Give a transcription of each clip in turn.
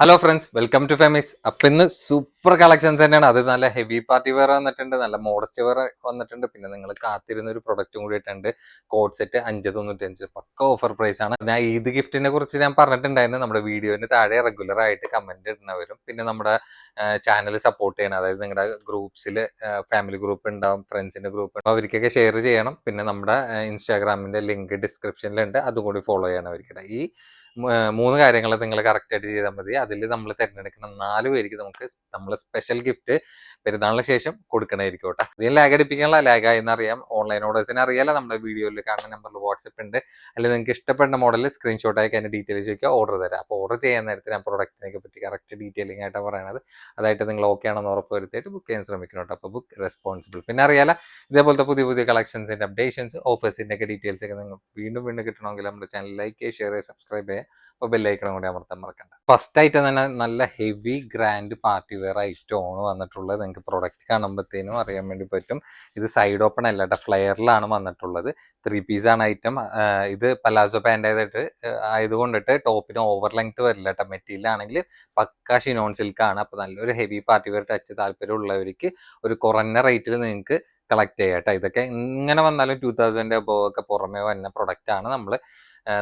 Hello friends welcome to Femis അപ്പൊ ഇന്ന് super collections തന്നെയാണ്. അത് നല്ല ഹെവി പാർട്ടി വെയർ വന്നിട്ടുണ്ട് നല്ല മോഡസ്റ്റ് വെയർ വന്നിട്ടുണ്ട്. പിന്നെ നിങ്ങൾ കാത്തിരുന്ന ഒരു പ്രൊഡക്റ്റും കൂടി ഇട്ടുണ്ട് കോഡ് സെറ്റ് അഞ്ച് തൊണ്ണൂറ്റഞ്ച് പക്ക ഓഫർ പ്രൈസ് ആണ്. ഞാൻ ഈദ് ഗിഫ്റ്റിനെ കുറിച്ച് ഞാൻ പറഞ്ഞിട്ടുണ്ടായിരുന്നു? നമ്മുടെ വീഡിയോന് താഴെ റെഗുലർ ആയിട്ട് കമന്റ് ഇടുന്നവരും പിന്നെ നമ്മുടെ ചാനൽ സപ്പോർട്ട് ചെയ്യണം. അതായത് നിങ്ങളുടെ ഗ്രൂപ്പ്സിൽ ഫാമിലി ഗ്രൂപ്പ് ഉണ്ടാവും ഫ്രണ്ട്സിന്റെ ഗ്രൂപ്പ് ഉണ്ടാവും. അവർക്കൊക്കെ ഷെയർ ചെയ്യണം. പിന്നെ നമ്മുടെ ഇൻസ്റ്റാഗ്രാമിന്റെ ലിങ്ക് ഡിസ്ക്രിപ്ഷനിലുണ്ട് അതും കൂടി ഫോളോ ചെയ്യണം അവർക്കിടെ ഈ മൂന്ന് കാര്യങ്ങൾ നിങ്ങൾ കറക്റ്റ് ആയിട്ട് ചെയ്താൽ മതി. അതിൽ നമ്മൾ തിരഞ്ഞെടുക്കുന്ന നാല് പേർക്ക് നമുക്ക് നമ്മൾ സ്പെഷ്യൽ ഗിഫ്റ്റ് പെരുന്നാളിന് ശേഷം കൊടുക്കണമായിരിക്കും കേട്ടോ. ഇതിന് ലാഗ് അടിപ്പിക്കാനുള്ള ലാഗ് എന്നറിയാം ഓൺലൈൻ ഓർഡേഴ്സിന് അറിയാലോ. നമ്മുടെ വീഡിയോയിൽ കാണുന്ന നമ്പറിൽ വാട്സപ്പ് ഉണ്ട്. അല്ലെങ്കിൽ നിങ്ങൾക്ക് ഇഷ്ടപ്പെടുന്ന മോഡൽ സ്ക്രീൻഷോട്ട് ആയി അതിന്റെ ഡീറ്റെയിൽസ് ചോദിക്കുക ഓർഡർ തരാം. അപ്പോൾ ഓർഡർ ചെയ്യാൻ നേരത്തെ ഞാൻ പ്രൊഡക്റ്റിനെ പറ്റി കറക്റ്റ് ഡീറ്റെയിലിംഗ് ആയിട്ടാണ് പറയണത്. അതായിട്ട് നിങ്ങൾ ഓക്കെ ആണെന്ന് ഉറപ്പ് വരുത്തിയിട്ട് ബുക്ക് ചെയ്യാൻ ശ്രമിക്കണം കേട്ടോ. അപ്പോൾ ബുക്ക് റെസ്പോൺസിബിൾ പിന്നെ അറിയാലോ ഇതേപോലത്തെ പുതിയ പുതിയ കളക്ഷൻസിന്റെ അപ്ഡേഷൻസ് ഓഫേഴ്സിന്റെ ഒക്കെ ഡീറ്റെയിൽസ് ഒക്കെ നിങ്ങൾ വീണ്ടും വീണ്ടും കിട്ടണമെങ്കിൽ നമ്മുടെ ചാനൽ ലൈക്ക് ചെയ്യുക ഷെയർ ചെയ്യുക സബ്സ്ക്രൈബ് ചെയ്യുക അപ്പോൾ ബെല്ലൈക്കണം കൂടി അമർത്താൻ മറക്കണ്ട. ഫസ്റ്റ് ആയിട്ട് തന്നെ നല്ല ഹെവി ഗ്രാൻഡ് പാർട്ടി വെയർ ഐറ്റമാണ് വന്നിട്ടുള്ളത് നിങ്ങൾക്ക് പ്രൊഡക്റ്റ് കാണുമ്പോഴത്തേനും അറിയാൻ വേണ്ടി പറ്റും. ഇത് സൈഡ് ഓപ്പൺ അല്ല കേട്ടോ ഫ്ലെയറിലാണ് വന്നിട്ടുള്ളത്. ത്രീ പീസ് ആണ് ഐറ്റം ഇത് പലാസോ പാന്റ് ആയതായിട്ട് ആയതുകൊണ്ടിട്ട് ടോപ്പിന് ഓവർ ലെങ്ത് വരില്ല കേട്ടോ മെറ്റീരിയൽ ആണെങ്കിൽ പക്ക ഷിനോൺ സിൽക്ക് ആണ്. അപ്പോൾ നല്ലൊരു ഹെവി പാർട്ടി വെയർ ടച്ച് താല്പര്യമുള്ളവർക്ക് ഒരു കുറഞ്ഞ റേറ്റിൽ നിങ്ങൾക്ക് കളക്ട് ചെയ്യാം കേട്ടോ ഇതൊക്കെ ഇങ്ങനെ വന്നാലും ടൂ തൗസൻഡ് അബോവ് ഒക്കെ പുറമേ വരുന്ന പ്രൊഡക്റ്റ് ആണ് നമ്മൾ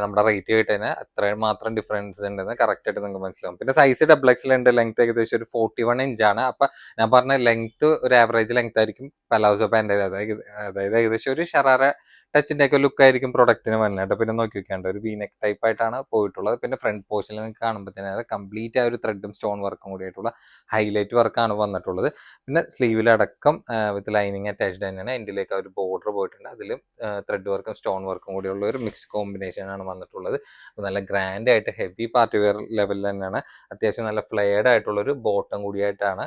നമ്മുടെ റേറ്റ് ആയിട്ട് തന്നെ അത്രയും മാത്രം ഡിഫറൻസ് ഉണ്ടെന്ന് കറക്റ്റ് ആയിട്ട് നിങ്ങൾക്ക് മനസ്സിലാവും. പിന്നെ സൈസ് ഡബിൾ ഉണ്ട്. ലെങ്ത് ഏകദേശം ഒരു ഫോർട്ടി വൺ ഇഞ്ച് ആണ്. അപ്പൊ ഞാൻ പറഞ്ഞ ലെങ്ത് ഒരു ആവറേജ് ലെങ്ത് ആയിരിക്കും. പലാസോ പാന്റെ അതായത് ഏകദേശം ഒരു ഷറാറ ടച്ചിന്റെ ഒക്കെ ലുക്ക് ആയിരിക്കും പ്രൊഡക്റ്റിന് വന്നിട്ട് പിന്നെ നോക്കി വെക്കേണ്ട ഒരു വീനെക് ടൈപ്പ് ആയിട്ടാണ് പോയിട്ടുള്ളത്. പിന്നെ ഫ്രണ്ട് പോർഷനിൽ നിങ്ങൾക്ക് കാണുമ്പോൾ തന്നെ കംപ്ലീറ്റ് ആ ഒരു ത്രെഡും സ്റ്റോൺ വർക്കും കൂടി ആയിട്ടുള്ള ഹൈലൈറ്റ് വർക്കാണ് വന്നിട്ടുള്ളത്. പിന്നെ സ്ലീവിലടക്കം വിത്ത് ലൈനിങ് അറ്റാച്ച്ഡ് തന്നെയാണ്. എന്റിലേക്ക് ഒരു ബോർഡർ പോയിട്ടുണ്ട്. അതിലും ത്രെഡ് വർക്കും സ്റ്റോൺ വർക്കും കൂടിയുള്ള ഒരു മിക്സ് കോമ്പിനേഷൻ ആണ് വന്നിട്ടുള്ളത്. നല്ല ഗ്രാൻഡ് ആയിട്ട് ഹെവി പാർട്ടി വെയർ ലെവലിൽ തന്നെയാണ്. അത്യാവശ്യം നല്ല ഫ്ലെയർഡ് ആയിട്ടുള്ള ഒരു ബോട്ടം കൂടിയായിട്ടാണ്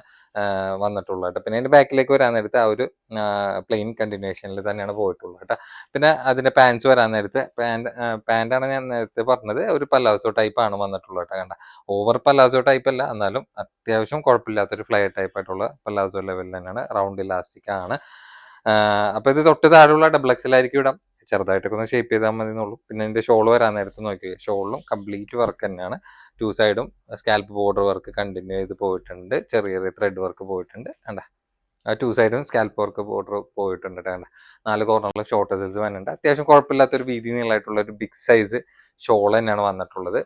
വന്നിട്ടുള്ളത് പിന്നെ അതിന്റെ ബാക്കിലേക്ക് വരാൻ നേരത്തെ ആ ഒരു പ്ലെയിൻ കണ്ടിന്യൂഷനിൽ തന്നെയാണ് പോയിട്ടുള്ളത് പിന്നെ അതിന്റെ പാൻസ് വരാൻ നേരത്തെ പാന്റ് പാന്റാണ് ഞാൻ നേരത്തെ പറഞ്ഞത്. ഒരു പല്ലാസോ ടൈപ്പ് ആണ് വന്നിട്ടുള്ളത് കേട്ടോ കണ്ട. ഓവർ പല്ലാസോ ടൈപ്പ് അല്ല എന്നാലും അത്യാവശ്യം കുഴപ്പമില്ലാത്തൊരു ഫ്ലയർ ടൈപ്പ് ആയിട്ടുള്ള പല്ലാസോ ലെവലിൽ തന്നെയാണ്. റൗണ്ട് ഇലാസ്റ്റിക് ആണ്. അപ്പോൾ അപ്പൊ ഇത് തൊട്ട് താഴെയുള്ള ഡബിൾ എക്സലായിരിക്കും ഇടാം. ചെറുതായിട്ടൊക്കെ ഒന്ന് ഷേപ്പ് ചെയ്താൽ മതി എന്നുള്ളൂ പിന്നെ ഇതിന്റെ ഷോൾ വരാൻ നേരത്ത് നോക്കി ഷോളിലും കംപ്ലീറ്റ് വർക്ക് തന്നെയാണ്. ടു സൈഡും സ്കാൽപ്പ് ബോർഡർ വർക്ക് കണ്ടിന്യൂ ചെയ്ത് പോയിട്ടുണ്ട്. ചെറിയ ചെറിയ ത്രെഡ് വർക്ക് പോയിട്ടുണ്ട്. കണ്ട. ടു സൈഡും സ്കാൽപ്പ് വർക്ക് ബോർഡർ പോയിട്ടുണ്ട് കേട്ടോ. നാല് കോർണറിലും ഷോർട്ട് സൈസ് വന്നിട്ടുണ്ട്. അത്യാവശ്യം കുഴപ്പമില്ലാത്തൊരു വീതി നീളമായിട്ടുള്ള ഒരു ബിഗ് സൈസ് ഷോൾ തന്നെയാണ് വന്നിട്ടുള്ളത്.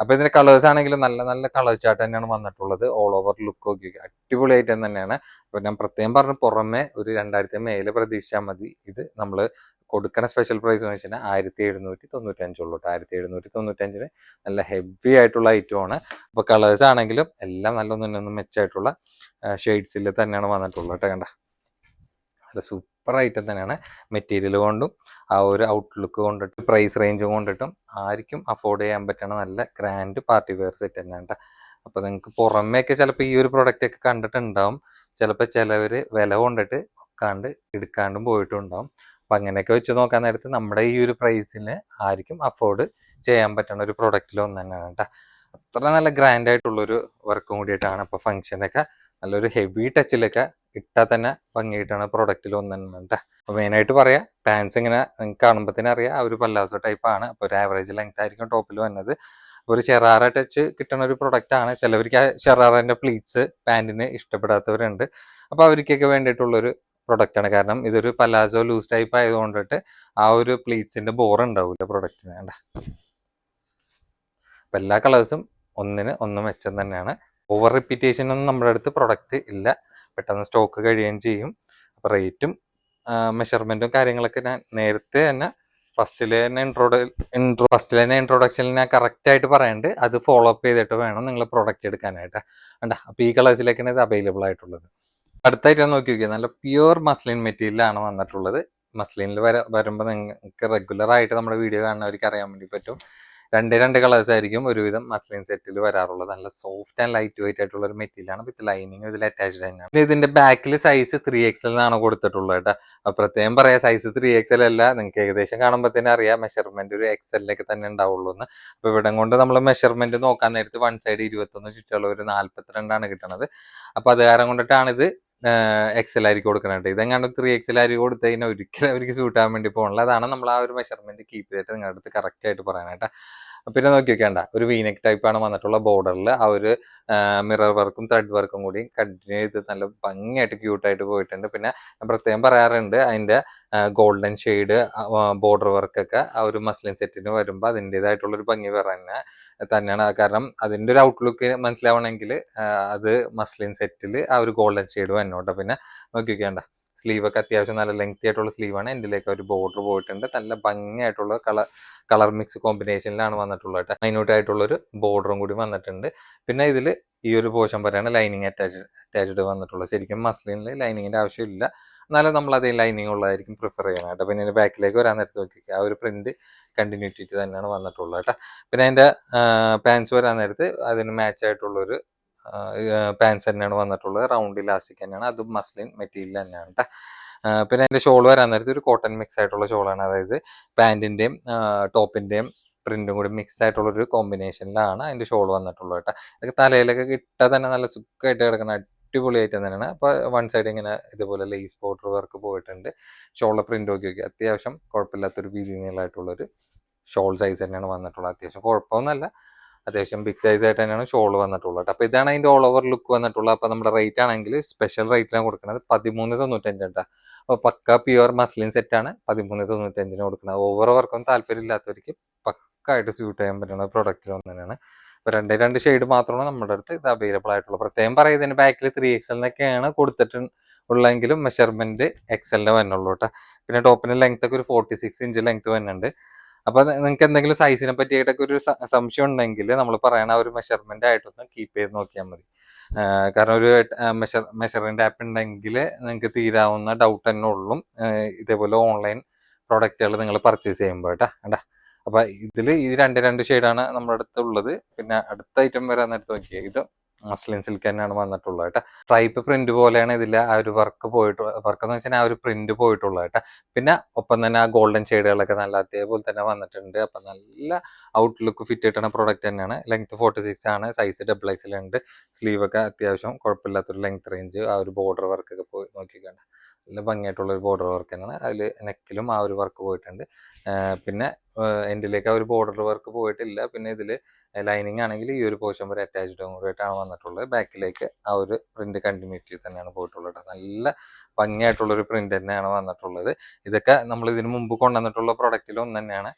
അപ്പൊ ഇതിന്റെ കളേഴ്സ് ആണെങ്കിലും നല്ല നല്ല കളർ ചാർട്ട് തന്നെയാണ് വന്നിട്ടുള്ളത്. ഓൾ ഓവർ ലുക്ക് ഒക്കെ അടിപൊളി ഐറ്റം തന്നെയാണ്. അപ്പൊ ഞാൻ പ്രത്യേകം പറഞ്ഞ പുറമെ ഒരു രണ്ടായിരത്തി മേലെ പ്രതീക്ഷിച്ചാൽ മതി. ഇത് നമ്മൾ കൊടുക്കണ സ്പെഷ്യൽ പ്രൈസ് എന്ന് വെച്ചാൽ ആയിരത്തി എഴുന്നൂറ്റി തൊണ്ണൂറ്റഞ്ചുള്ളൂ കേട്ടോ ആയിരത്തി എഴുന്നൂറ്റി തൊണ്ണൂറ്റഞ്ചിന് നല്ല ഹെവി ആയിട്ടുള്ള ഐറ്റം ആണ്. അപ്പൊ കളേഴ്സ് ആണെങ്കിലും എല്ലാം നല്ല ഒന്നും മെച്ചമായിട്ടുള്ള ഷെയ്ഡ്സിൽ തന്നെയാണ് വന്നിട്ടുള്ളത് കേട്ടോ കണ്ട. നല്ല സൂപ്പർ ഐറ്റം തന്നെയാണ്. മെറ്റീരിയൽ കൊണ്ടും ആ ഒരു ഔട്ട്ലുക്ക് കൊണ്ടിട്ടും പ്രൈസ് റേഞ്ച് കൊണ്ടിട്ടും ആർക്കും അഫോർഡ് ചെയ്യാൻ പറ്റണ നല്ല ഗ്രാൻഡ് പാർട്ടി വെയർ സെറ്റ് തന്നെയാണ് ട്ടോ. അപ്പൊ നിങ്ങൾക്ക് പുറമേയൊക്കെ ചിലപ്പോൾ ഈ ഒരു പ്രൊഡക്റ്റ് ഒക്കെ കണ്ടിട്ടുണ്ടാവും. ചിലപ്പോൾ ചിലവർ വില കൊണ്ടിട്ട് ഒക്കാണ്ട് എടുക്കാണ്ടും പോയിട്ടുണ്ടാവും. അപ്പൊ അങ്ങനെയൊക്കെ വെച്ച് നോക്കാൻ നേരത്ത് നമ്മുടെ ഈ ഒരു പ്രൈസിന് ആയിരിക്കും അഫോർഡ് ചെയ്യാൻ പറ്റുന്ന ഒരു പ്രൊഡക്റ്റിൽ ഒന്ന് തന്നെയാണ് കേട്ടോ അത്ര നല്ല ഗ്രാൻഡ് ആയിട്ടുള്ളൊരു വർക്കും കൂടിയിട്ടാണ് അപ്പൊ ഫംഗ്ഷനൊക്കെ നല്ലൊരു ഹെവി ടച്ചിലൊക്കെ ഇട്ടാൽ തന്നെ ഭംഗിയായിട്ടാണ് പ്രൊഡക്റ്റിൽ ഒന്ന് തന്നെ കേട്ടോ അപ്പൊ മെയിനായിട്ട് പറയാം പാൻസ് ഇങ്ങനെ നിങ്ങൾക്ക് കാണുമ്പോൾ തന്നെ അറിയാം ഒരു പല്ലാസോ ടൈപ്പ് ആണ് അപ്പൊ ഒരു ആവറേജ് ലെങ്ത് ആയിരിക്കും ടോപ്പിൽ വന്നത് ഒരു ചെറാറ ടച്ച് കിട്ടുന്ന ഒരു പ്രൊഡക്റ്റ് ആണ് ചിലവർക്ക് ആ ചെറാറിന്റെ പ്ലീറ്റ്സ് പാന്റിന് ഇഷ്ടപ്പെടാത്തവരുണ്ട്. അപ്പൊ അവർക്കൊക്കെ വേണ്ടിയിട്ടുള്ളൊരു പ്രൊഡക്റ്റ് ആണ്. കാരണം ഇതൊരു പലാസോ ലൂസ് ടൈപ്പ് ആയതുകൊണ്ടിട്ട് ആ ഒരു പ്ലീറ്റ്സിന്റെ ബോർ ഉണ്ടാവില്ല പ്രൊഡക്റ്റിന് വേണ്ട അപ്പൊ എല്ലാ കളേഴ്സും ഒന്നിന് ഒന്ന് മെച്ചം തന്നെയാണ്. ഓവർ റിപ്പീറ്റേഷൻ ഒന്നും നമ്മുടെ അടുത്ത് പ്രൊഡക്റ്റ് ഇല്ല. പെട്ടെന്ന് സ്റ്റോക്ക് കഴിയുകയും ചെയ്യും. അപ്പൊ റേറ്റും മെഷർമെന്റും കാര്യങ്ങളൊക്കെ ഞാൻ നേരത്തെ തന്നെ ഫസ്റ്റിലെ തന്നെ ഇൻട്രോഡ ഇൻട്രോ ഫസ്റ്റിലെ തന്നെ ഇൻട്രൊഡക്ഷനിൽ ഞാൻ കറക്റ്റ് ആയിട്ട് പറയാണ്ട്. അത് ഫോളോ അപ്പ് ചെയ്തിട്ട് വേണം നിങ്ങൾ പ്രൊഡക്റ്റ് എടുക്കാനായിട്ട്. കണ്ട? അപ്പൊ ഈ കളേഴ്സിലേക്കാണ് ഇത് അവൈലബിൾ ആയിട്ടുള്ളത്. അടുത്തായിട്ട് നോക്കി നോക്കിയത് നല്ല പ്യുവർ മസ്ലിൻ മെറ്റീരിയലാണ് വന്നിട്ടുള്ളത്. മസ്ലിനിൽ വര വരുമ്പോൾ നിങ്ങൾക്ക് റെഗുലർ ആയിട്ട് നമ്മുടെ വീഡിയോ കാണുന്നവർക്ക് അറിയാൻ വേണ്ടി പറ്റും. രണ്ട് രണ്ട് കളേഴ്സ് ആയിരിക്കും ഒരുവിധം മസ്ലിൻ സെറ്റിൽ വരാറുള്ളത്. നല്ല സോഫ്റ്റ് ആൻഡ് ലൈറ്റ് വെയിറ്റ് ആയിട്ടുള്ള ഒരു മെറ്റീരിയലാണ് വിത്ത് ലൈനിങ് ഇതിൽ അറ്റാച്ച്ഡ് തന്നെയാണ് ഇതിന്റെ ബാക്കിൽ സൈസ് ത്രീ എക്സൽ എന്നാണ് കൊടുത്തിട്ടുള്ളത് കേട്ടോ. പ്രത്യേകം പറയാം സൈസ് ത്രീ എക്സൽ അല്ല. നിങ്ങൾക്ക് ഏകദേശം കാണുമ്പോൾ തന്നെ അറിയാം മെഷർമെന്റ് ഒരു എക്സലിലൊക്കെ തന്നെ ഉണ്ടാവുള്ളൂ എന്ന്. അപ്പൊ ഇവിടെ കൊണ്ട് നമ്മൾ മെഷർമെന്റ് നോക്കാൻ നേരത്ത് വൺ സൈഡ് ഇരുപത്തൊന്ന് ചുറ്റുള്ള ഒരു നാല്പത്തിരണ്ടാണ് കിട്ടുന്നത് അപ്പൊ അത് കാരണം കൊണ്ടിട്ടാണ് ഇത് എക്സൽ ആയിരിക്കും കൊടുക്കുന്നത് ഇതെങ്ങാണ്ട് ത്രീ എക്സൽ ആയിരിക്കും കൊടുത്തു കഴിഞ്ഞാൽ ഒരിക്കലും അവർക്ക് സൂട്ട് ആവാൻ വേണ്ടി പോകണില്ല അതാണ് നമ്മൾ ആ ഒരു മെഷർമെന്റ് കീപ്പ് ചെയ്തിട്ട് നിങ്ങളുടെ അടുത്ത് കറക്റ്റ് ആയിട്ട് പറയാനായിട്ട് പിന്നെ നോക്കി വെക്കേണ്ട ഒരു വീനെക്ക് ടൈപ്പാണ് വന്നിട്ടുള്ള ബോർഡറിൽ ആ ഒരു മിറർ വർക്കും ത്രെഡ് വർക്കും കൂടി കണ്ടിന്യൂ ചെയ്ത് നല്ല ഭംഗിയായിട്ട് ക്യൂട്ടായിട്ട് പോയിട്ടുണ്ട്. പിന്നെ പ്രത്യേകം പറയാറുണ്ട് അതിന്റെ ഗോൾഡൻ ഷെയ്ഡ് ബോർഡർ വർക്കൊക്കെ ആ ഒരു മസ്ലിൻ സെറ്റിന് വരുമ്പോൾ അതിന്റെതായിട്ടുള്ളൊരു ഭംഗി തന്നെ തന്നെയാണ്. കാരണം അതിന്റെ ഒരു ഔട്ട്ലുക്ക് മനസ്സിലാവണമെങ്കിൽ അത് മസ്ലിൻ സെറ്റിൽ ആ ഒരു ഗോൾഡൻ ഷെയ്ഡ് വന്നോട്ടെ. പിന്നെ നോക്കി വെക്കേണ്ട സ്ലീവ് ഒക്കെ അത്യാവശ്യം നല്ല ലെങ്തി ആയിട്ടുള്ള സ്ലീവാണ് എന്റെലേക്ക് ഒരു ബോർഡർ പോയിട്ടുണ്ട്. നല്ല ഭംഗിയായിട്ടുള്ള കളർ കളർ മിക്സ് കോമ്പിനേഷനിലാണ് വന്നിട്ടുള്ളത് കേട്ടോ. ഒരു ബോർഡറും കൂടി വന്നിട്ടുണ്ട്. പിന്നെ ഇതിൽ ഈ ഒരു പോർഷൻ വരെയാണ് ലൈനിങ് അറ്റാച്ച് അറ്റാച്ച്ഡ് വന്നിട്ടുള്ളത്. ശരിക്കും മസ്ലിനിൽ ലൈനിങ്ങിന്റെ ആവശ്യമില്ല. എന്നാലും നമ്മൾ അതേ ലൈനിങ് ഉള്ളതായിരിക്കും പ്രിഫർ ചെയ്യണം കേട്ടോ. പിന്നെ അതിന്റെ ബാക്കിലേക്ക് വരാൻ നേരത്ത് നോക്കിക്കുക ആ ഒരു പ്രിന്റ് കണ്ടിന്യൂറ്റി തന്നെയാണ് വന്നിട്ടുള്ളത് കേട്ടോ. പിന്നെ അതിന്റെ പാൻസ് വരാൻ നേരത്ത് അതിന് മാച്ച് ആയിട്ടുള്ളൊരു പാൻസ് തന്നെയാണ് വന്നിട്ടുള്ളത്. റൗണ്ട് ഇലാസ്റ്റിക് തന്നെയാണ്. അതും മസ്ലിൻ മെറ്റീരിയൽ തന്നെയാണ് പിന്നെ അതിന്റെ ഷോൾ വരാൻ നേരത്തെ ഒരു കോട്ടൺ മിക്സ് ആയിട്ടുള്ള ഷോളാണ് അതായത് പാന്റിന്റെയും ടോപ്പിന്റെയും പ്രിന്റും കൂടി മിക്സ് ആയിട്ടുള്ള ഒരു കോമ്പിനേഷനിലാണ് അതിന്റെ ഷോൾ വന്നിട്ടുള്ളത് കേട്ടോ ഇതൊക്കെ തലയിലൊക്കെ കിട്ടാൻ തന്നെ നല്ല സുഖമായിട്ട് കിടക്കുന്ന അടിപൊളിയായിട്ട് തന്നെയാണ്. അപ്പോൾ വൺ സൈഡ് ഇങ്ങനെ ഇതുപോലെ ലേസ് ബോർഡർ വർക്ക് പോയിട്ടുണ്ട്. ഷോളിലെ പ്രിന്റ് നോക്കി നോക്കി. അത്യാവശ്യം കുഴപ്പമില്ലാത്തൊരു വീതി ഷോൾ സൈസ് തന്നെയാണ് വന്നിട്ടുള്ളത്. അത്യാവശ്യം കുഴപ്പമൊന്നുമല്ല. അത്യാവശ്യം ബിഗ് സൈസ് ആയിട്ട് തന്നെയാണ് ഷോൾ വന്നിട്ടുള്ളത്. അപ്പോൾ ഇതാണ് അതിന്റെ ഓൾ ഓവർ ലുക്ക് വന്നിട്ടുള്ളത്. അപ്പോൾ നമ്മുടെ റേറ്റ് ആണെങ്കിൽ സ്പെഷ്യൽ റേറ്റിലാണ് കൊടുക്കുന്നത്. പതിമൂന്ന് തൊണ്ണൂറ്റഞ്ച് കേട്ടോ അപ്പോൾ പക്ക പ്യുവർ മസ്ലിൻ സെറ്റാണ് പതിമൂന്ന് തൊണ്ണൂറ്റഞ്ചിന് കൊടുക്കുന്നത്. ഓവർ വർക്കൊന്നും താല്പര്യമില്ലാത്തവർക്ക് പക്കായിട്ട് സ്യൂട്ട് ചെയ്യാൻ പറ്റുന്ന പ്രൊഡക്റ്റിൽ ഒന്ന് തന്നെയാണ് അപ്പോൾ രണ്ടേ രണ്ട് ഷെയ്ഡ് മാത്രമാണ് നമ്മുടെ അടുത്ത് ഇത് അവൈലബിൾ ആയിട്ടുള്ളത്. പ്രത്യേകം പറയുന്നതിന് ബാക്കിൽ ത്രീ എക്സലിനൊക്കെയാണ് കൊടുത്തിട്ട് ഉള്ളെങ്കിലും മെഷർമെന്റ് എക്സലിന് വന്നുള്ളൂ കേട്ടോ പിന്നെ ടോപ്പിന്റെ ലെങ്ത് ഒക്കെ ഒരു ഫോർട്ടി സിക്സ് ഇഞ്ച് ലെങ്ത് വരുന്നുണ്ട് അപ്പൊ നിങ്ങൾക്ക് എന്തെങ്കിലും സൈസിനെ പറ്റിയിട്ടൊക്കെ ഒരു സംശയം ഉണ്ടെങ്കിൽ നമ്മൾ പറയണ ഒരു മെഷർമെന്റ് ആയിട്ടൊന്ന് കീപ്പ് ചെയ്ത് നോക്കിയാൽ മതി. കാരണം ഒരു മെഷർ മെഷറിന്റെ ആപ്പ് ഉണ്ടെങ്കിൽ നിങ്ങൾക്ക് തീരാവുന്ന ഡൗട്ട് തന്നെ ഉള്ളൂ. ഇതേപോലെ ഓൺലൈൻ പ്രോഡക്റ്റുകൾ നിങ്ങൾ പർച്ചേസ് ചെയ്യുമ്പോൾ കേട്ടാ കണ്ടാ? അപ്പൊ ഇതിൽ ഈ രണ്ട് രണ്ട് ഷെയ്ഡാണ് നമ്മുടെ അടുത്തുള്ളത്. പിന്നെ അടുത്ത ഐറ്റം വരാൻ നേരത്ത് നോക്കിയാൽ ഇത് മസ്ലിൻ സിൽക്ക് തന്നെയാണ് വന്നിട്ടുള്ളത് കേട്ടോ. ട്രൈപ്പ് പ്രിന്റ് പോലെയാണ് ഇതിൽ ആ ഒരു വർക്ക് പോയിട്ട് വർക്ക് എന്ന് വെച്ചാൽ ആ ഒരു പ്രിന്റ് പോയിട്ടുള്ളത് കേട്ടോ. പിന്നെ ഒപ്പം തന്നെ ആ ഗോൾഡൻ ഷെയ്ഡുകളൊക്കെ നല്ല അതേപോലെ തന്നെ വന്നിട്ടുണ്ട്. അപ്പൊ നല്ല ഔട്ട്ലുക്ക് ഫിറ്റ് ആയിട്ടുള്ള പ്രോഡക്റ്റ് തന്നെയാണ്. ലെങ്ത് ഫോർട്ടി സിക്സ് ആണ്. സൈസ് ഡബിൾ എക്സിൽ ഉണ്ട് സ്ലീവ് ഒക്കെ അത്യാവശ്യം കുഴപ്പമില്ലാത്തൊരു ലെങ്ത് റേഞ്ച് ആ ഒരു ബോർഡർ വർക്ക് ഒക്കെ പോയി നോക്കിക്കണ്ട. നല്ല ഭംഗിയായിട്ടുള്ള ഒരു ബോർഡർ വർക്ക് തന്നെയാണ്. അതിൽ നെക്കിലും ആ ഒരു വർക്ക് പോയിട്ടുണ്ട്. പിന്നെ എൻഡിലേക്ക് ആ ഒരു ബോർഡർ വർക്ക് പോയിട്ടില്ല. പിന്നെ ഇതിൽ ലൈനിങ് ആണെങ്കിൽ ഈ ഒരു പോർഷൻ വരെ അറ്റാച്ച്ഡ് കൂടിയിട്ടാണ് വന്നിട്ടുള്ളത്. ബാക്കിലേക്ക് ആ ഒരു പ്രിന്റ് കണ്ടിന്യൂറ്റി തന്നെയാണ് പോയിട്ടുള്ളത് നല്ല ഭംഗിയായിട്ടുള്ള ഒരു പ്രിന്റ് തന്നെയാണ് വന്നിട്ടുള്ളത്. ഇതൊക്കെ നമ്മൾ ഇതിനു മുമ്പ് കൊണ്ടുവന്നിട്ടുള്ള പ്രൊഡക്റ്റിൽ ഒന്ന് തന്നെയാണ്.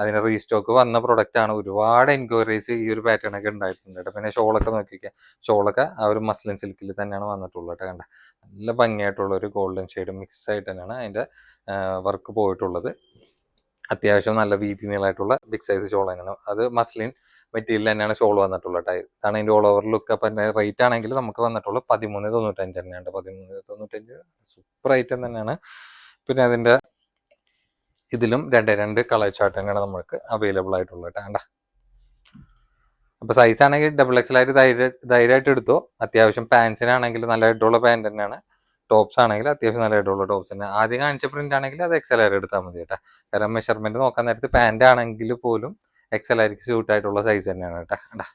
അതിന് റീസ്റ്റോക്ക് വന്ന പ്രൊഡക്റ്റ് ആണ്. ഒരുപാട് എൻക്വയറീസ് ഈ ഒരു പാറ്റേൺ ഒക്കെ ഉണ്ടായിട്ടുണ്ട് കേട്ടോ. പിന്നെ ഷോളൊക്കെ നോക്കിക്കാം. ഷോളൊക്കെ ആ ഒരു മസ്ലിൻ സിൽക്കിൽ തന്നെയാണ് വന്നിട്ടുള്ളത് കേട്ടോ കണ്ട? നല്ല ഭംഗിയായിട്ടുള്ള ഒരു ഗോൾഡൻ ഷെയ്ഡ് മിക്സ് ആയിട്ട് തന്നെയാണ് അതിന്റെ വർക്ക് പോയിട്ടുള്ളത്. അത്യാവശ്യം നല്ല വീതി നീളമായിട്ടുള്ള ബിഗ് സൈസ് ഷോൾ തന്നെയാണ്. അത് മസ്ലിൻ മെറ്റീരിയൽ തന്നെയാണ് ഷോൾ വന്നിട്ടുള്ളത് ഇതാണ് അതിന്റെ ഓൾ ഓവർ ലുക്ക് അപ്പം അതിന്റെ റേറ്റ് ആണെങ്കിൽ നമുക്ക് വന്നിട്ടുള്ളൂ പതിമൂന്ന് തൊണ്ണൂറ്റഞ്ച് തന്നെയാണ് പതിമൂന്ന് തൊണ്ണൂറ്റഞ്ച് സൂപ്പർ ഐറ്റം തന്നെയാണ്. പിന്നെ അതിന്റെ ഇതിലും രണ്ട് രണ്ട് കളർ ചാർട്ട് തന്നെയാണ് നമുക്ക് അവൈലബിൾ ആയിട്ടുള്ളത് കേട്ടോ അപ്പൊ സൈസ് ആണെങ്കിൽ ഡബിൾ എക്സൽ ആയിട്ട് ധൈര്യ ധൈര്യമായിട്ട് എടുത്തോ. അത്യാവശ്യം പാൻസിനാണെങ്കിൽ നല്ല ഹെഡുള്ള പാന്റ് തന്നെയാണ്. ടോപ്സ് ആണെങ്കിൽ അത്യാവശ്യം നല്ല ഹെഡുള്ള ടോപ്സ് തന്നെ. ആദ്യം കാണിച്ച പ്രിന്റ് ആണെങ്കിൽ അത് എക്സൽ ആയിട്ട് എടുത്താൽ മതി കേട്ടോ കാരണം മെഷർമെന്റ് നോക്കാൻ നേരത്ത് പാന്റ് ആണെങ്കിൽ പോലും എക്സൽ ആയിരിക്കും സ്യൂട്ട് ആയിട്ടുള്ള സൈസ് തന്നെയാണ് കേട്ടോ കേട്ടാ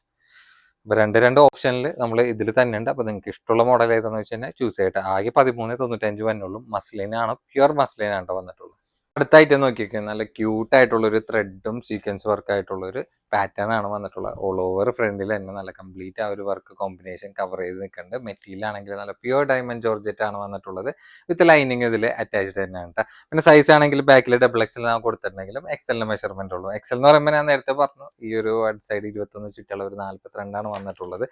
അപ്പൊ രണ്ട് രണ്ട് ഓപ്ഷനിൽ നമ്മൾ ഇതിൽ തന്നെ ഉണ്ട് അപ്പൊ നിങ്ങൾക്ക് ഇഷ്ടമുള്ള മോഡൽ ഏതാണെന്ന് വെച്ച് കഴിഞ്ഞാൽ ചൂസ് ചെയ്യട്ടെ. ആകെ പതിമൂന്ന് തൊണ്ണൂറ്റഞ്ച് വന്നുള്ളൂ. മസ്ലിനാണ് പ്യുവർ മസ്ലിനാണ് വന്നിട്ടുള്ളത്. അടുത്തായിട്ട് നോക്കിയൊക്കെ നല്ല ക്യൂട്ട് ആയിട്ടുള്ള ഒരു ത്രെഡും സീക്വൻസ് വർക്ക് ആയിട്ടുള്ള ഒരു പാറ്റേൺ ആണ് വന്നിട്ടുള്ളത്. ഓൾ ഓവർ ഫ്രണ്ടിൽ തന്നെ നല്ല കംപ്ലീറ്റ് ആ ഒരു വർക്ക് കോമ്പിനേഷൻ കവർ ചെയ്ത് നിൽക്കുന്നുണ്ട് മെറ്റീരിയൽ ആണെങ്കിൽ നല്ല പ്യുവർ ഡയമണ്ട് ജോർജറ്റ് ആണ് വന്നിട്ടുള്ളത്. വിത്ത് ലൈനിങ് ഇതിൽ അറ്റാച്ച്ഡ് തന്നെയാണ് കേട്ടോ പിന്നെ സൈസ് ആണെങ്കിൽ ബാക്കിൽ ഡബിൾ എക്സൽ ഞാൻ കൊടുത്തിട്ടുണ്ടെങ്കിലും എക്സലിന് മെഷർമെന്റ് ഉള്ളൂ. എക്സൽ എന്ന് പറയുമ്പോൾ ഞാൻ നേരത്തെ പറഞ്ഞു ഈ ഒരു അഡ് സൈഡ് ഇരുപത്തൊന്ന് ചുറ്റുള്ള ഒരു നാല്പത്തിരണ്ടാണ് വന്നിട്ടുള്ളത്.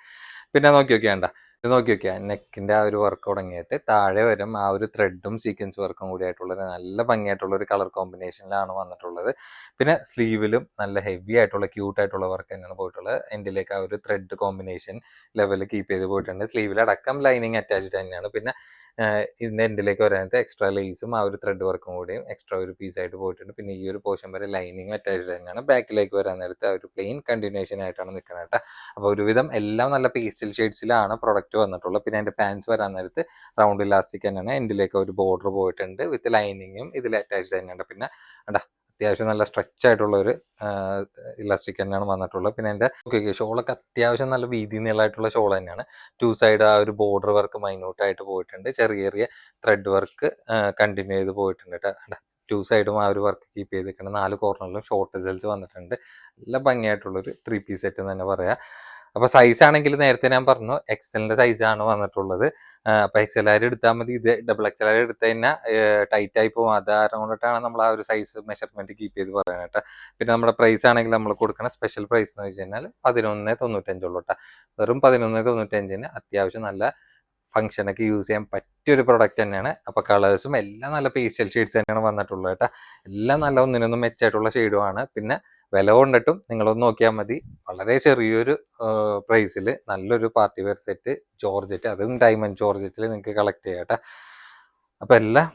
പിന്നെ നോക്കി നോക്കിയാണ്ട ഇത് നോക്കി നോക്കിയാ നെക്കിന്റെ ആ ഒരു വർക്ക് തുടങ്ങിയിട്ട് താഴെ വരും ആ ഒരു ത്രെഡും സീക്വൻസ് വർക്കും കൂടി ആയിട്ടുള്ള നല്ല ഭംഗിയായിട്ടുള്ള ഒരു കളർ കോമ്പിനേഷനിലാണ് വന്നിട്ടുള്ളത്. പിന്നെ സ്ലീവിലും നല്ല ഹെവി ആയിട്ടുള്ള ക്യൂട്ട് ആയിട്ടുള്ള വർക്ക് തന്നെയാണ് പോയിട്ടുള്ളത്. എൻഡിലേക്ക് ആ ഒരു ത്രെഡ് കോമ്പിനേഷൻ ലെവൽ കീപ്പ് ചെയ്ത് പോയിട്ടുണ്ട്. സ്ലീവിലടക്കം ലൈനിങ് അറ്റാച്ച്ഡ് തന്നെയാണ്. പിന്നെ ഇതിന്റെ എൻഡിലേക്ക് വരാനത്ത് എക്സ്ട്രാ ലേസും ആ ഒരു ത്രെഡ് വർക്കും കൂടിയും എക്സ്ട്രാ ഒരു പീസ് ആയിട്ട് പോയിട്ടുണ്ട്. പിന്നെ ഈ ഒരു പോർഷൻ വരെ ലൈനിങ് അറ്റാച്ച്ഡ് തന്നെയാണ്. ബാക്കിലേക്ക് വരാൻ നേരത്ത് ആ ഒരു പ്ലെയിൻ കണ്ടിന്യൂഷൻ ആയിട്ടാണ് നിൽക്കുന്നത് കേട്ടോ. അപ്പോൾ ഒരുവിധം എല്ലാം നല്ല പേസ്റ്റൽ ഷെയ്ഡ്സിലാണ് പ്രൊഡക്റ്റ് വന്നിട്ടുള്ളത്. പിന്നെ അതിന്റെ പാൻസ് വരാൻ നേരത്ത് റൗണ്ട് ഇലാസ്റ്റിക് തന്നെയാണ്. എൻഡിലേക്ക് ഒരു ബോർഡർ പോയിട്ടുണ്ട് വിത്ത് ലൈനിങ്ങും ഇതിൽ അറ്റാച്ച്ഡ് തന്നെയുണ്ട് പിന്നെ അത്യാവശ്യം നല്ല സ്ട്രെച്ച് ആയിട്ടുള്ള ഒരു ഇലാസ്റ്റിക് തന്നെയാണ് വന്നിട്ടുള്ളത്. പിന്നെ എന്റെ ഓക്കെ ഷോളൊക്കെ അത്യാവശ്യം നല്ല വീതി നീളമായിട്ടുള്ള ഷോൾ തന്നെയാണ്. ടു സൈഡ് ആ ഒരു ബോർഡർ വർക്ക് മൈനോട്ടായിട്ട് പോയിട്ടുണ്ട്. ചെറിയ ചെറിയ ത്രെഡ് വർക്ക് കണ്ടിന്യൂ ചെയ്ത് പോയിട്ടുണ്ട് കേട്ടോ ടു സൈഡും ആ ഒരു വർക്ക് കീപ്പ് ചെയ്തിട്ടുണ്ട്. നാല് കോർണറിലും ഷോർട്ട് റിസൾട്ട്സ് വന്നിട്ടുണ്ട്. നല്ല ഭംഗിയായിട്ടുള്ളൊരു ത്രീ പീസ് സെറ്റ് എന്ന് തന്നെ പറയാം. അപ്പോൾ സൈസ് ആണെങ്കിൽ നേരത്തെ ഞാൻ പറഞ്ഞു എക്സലിന്റെ സൈസ് ആണ് വന്നിട്ടുള്ളത്. അപ്പോൾ എക്സൽ ആർ എടുത്താൽ മതി? ഇത് ഡബിൾ എക്സൽ ആർ എടുത്തു കഴിഞ്ഞാൽ ടൈറ്റ് ആയി പോകും അത് കാരണം കൊണ്ടിട്ടാണ് നമ്മൾ ആ ഒരു സൈസ് മെഷർമെന്റ് കീപ്പ് ചെയ്ത് പറയാനായിട്ട് പിന്നെ നമ്മുടെ പ്രൈസ് ആണെങ്കിൽ നമ്മൾ കൊടുക്കുന്ന സ്പെഷ്യൽ പ്രൈസ് എന്ന് വെച്ച് കഴിഞ്ഞാൽ പതിനൊന്ന് തൊണ്ണൂറ്റഞ്ചുള്ളൂ കേട്ടോ. വെറും പതിനൊന്ന് തൊണ്ണൂറ്റഞ്ചിന് അത്യാവശ്യം നല്ല ഫംഗ്ഷനൊക്കെ യൂസ് ചെയ്യാൻ പറ്റിയ ഒരു പ്രൊഡക്റ്റ് തന്നെയാണ് അപ്പോൾ കളേഴ്സും എല്ലാം നല്ല പേസ്റ്റൽ ഷെയ്ഡ്സ് തന്നെയാണ് വന്നിട്ടുള്ളത് കേട്ടോ. എല്ലാം നല്ല ഒന്നിനൊന്നും മെച്ചായിട്ടുള്ള ഷെയ്ഡുമാണ് പിന്നെ വില കൊണ്ടിട്ടും നിങ്ങളൊന്ന് നോക്കിയാൽ മതി. വളരെ ചെറിയൊരു പ്രൈസിൽ നല്ലൊരു പാർട്ടി വെയർ സെറ്റ് ജോർജറ്റ് അതും ഡയമണ്ട് ജോർജറ്റിൽ നിങ്ങൾക്ക് കളക്ട് ചെയ്യാം കേട്ടോ. അപ്പം എല്ലാം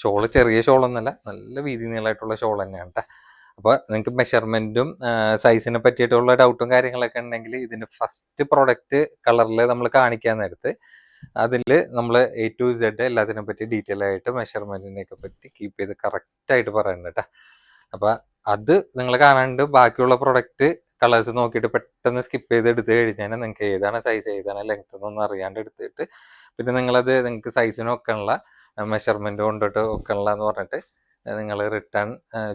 ഷോൾ ചെറിയ ഷോളൊന്നുമല്ല നല്ല വീതി നീളമായിട്ടുള്ള ഷോൾ തന്നെയാണ് കേട്ടോ. അപ്പോൾ നിങ്ങൾക്ക് മെഷർമെന്റും സൈസിനെ പറ്റിയിട്ടുള്ള ഡൗട്ടും കാര്യങ്ങളൊക്കെ ഉണ്ടെങ്കിൽ ഇതിന്റെ ഫസ്റ്റ് പ്രോഡക്റ്റ് കളറിൽ നമ്മൾ കാണിക്കാൻ നേരത്ത് അതിൽ നമ്മൾ എ ടു സെഡ് എല്ലാത്തിനെ പറ്റി ഡീറ്റെയിൽ ആയിട്ട് മെഷർമെന്റിനെ ഒക്കെ പറ്റി കീപ്പ് ചെയ്ത് കറക്റ്റായിട്ട് പറയുന്നുണ്ട് കേട്ടോ അപ്പോൾ അത് നിങ്ങൾ കാണാണ്ട് ബാക്കിയുള്ള പ്രൊഡക്റ്റ് കളേഴ്സ് നോക്കിയിട്ട് പെട്ടെന്ന് സ്കിപ്പ് ചെയ്ത് എടുത്ത് കഴിഞ്ഞാൽ നിങ്ങൾക്ക് ഏതാണ് സൈസ് ഏതാണ് ലെങ്ത് എന്നൊന്നും അറിയാണ്ട് എടുത്തിട്ട് പിന്നെ നിങ്ങളത് നിങ്ങൾക്ക് സൈസിനൊക്കെ ഉള്ള മെഷർമെന്റ് കൊണ്ടിട്ട് ഒക്കെ ഉള്ള എന്ന് പറഞ്ഞിട്ട് നിങ്ങൾ റിട്ടേൺ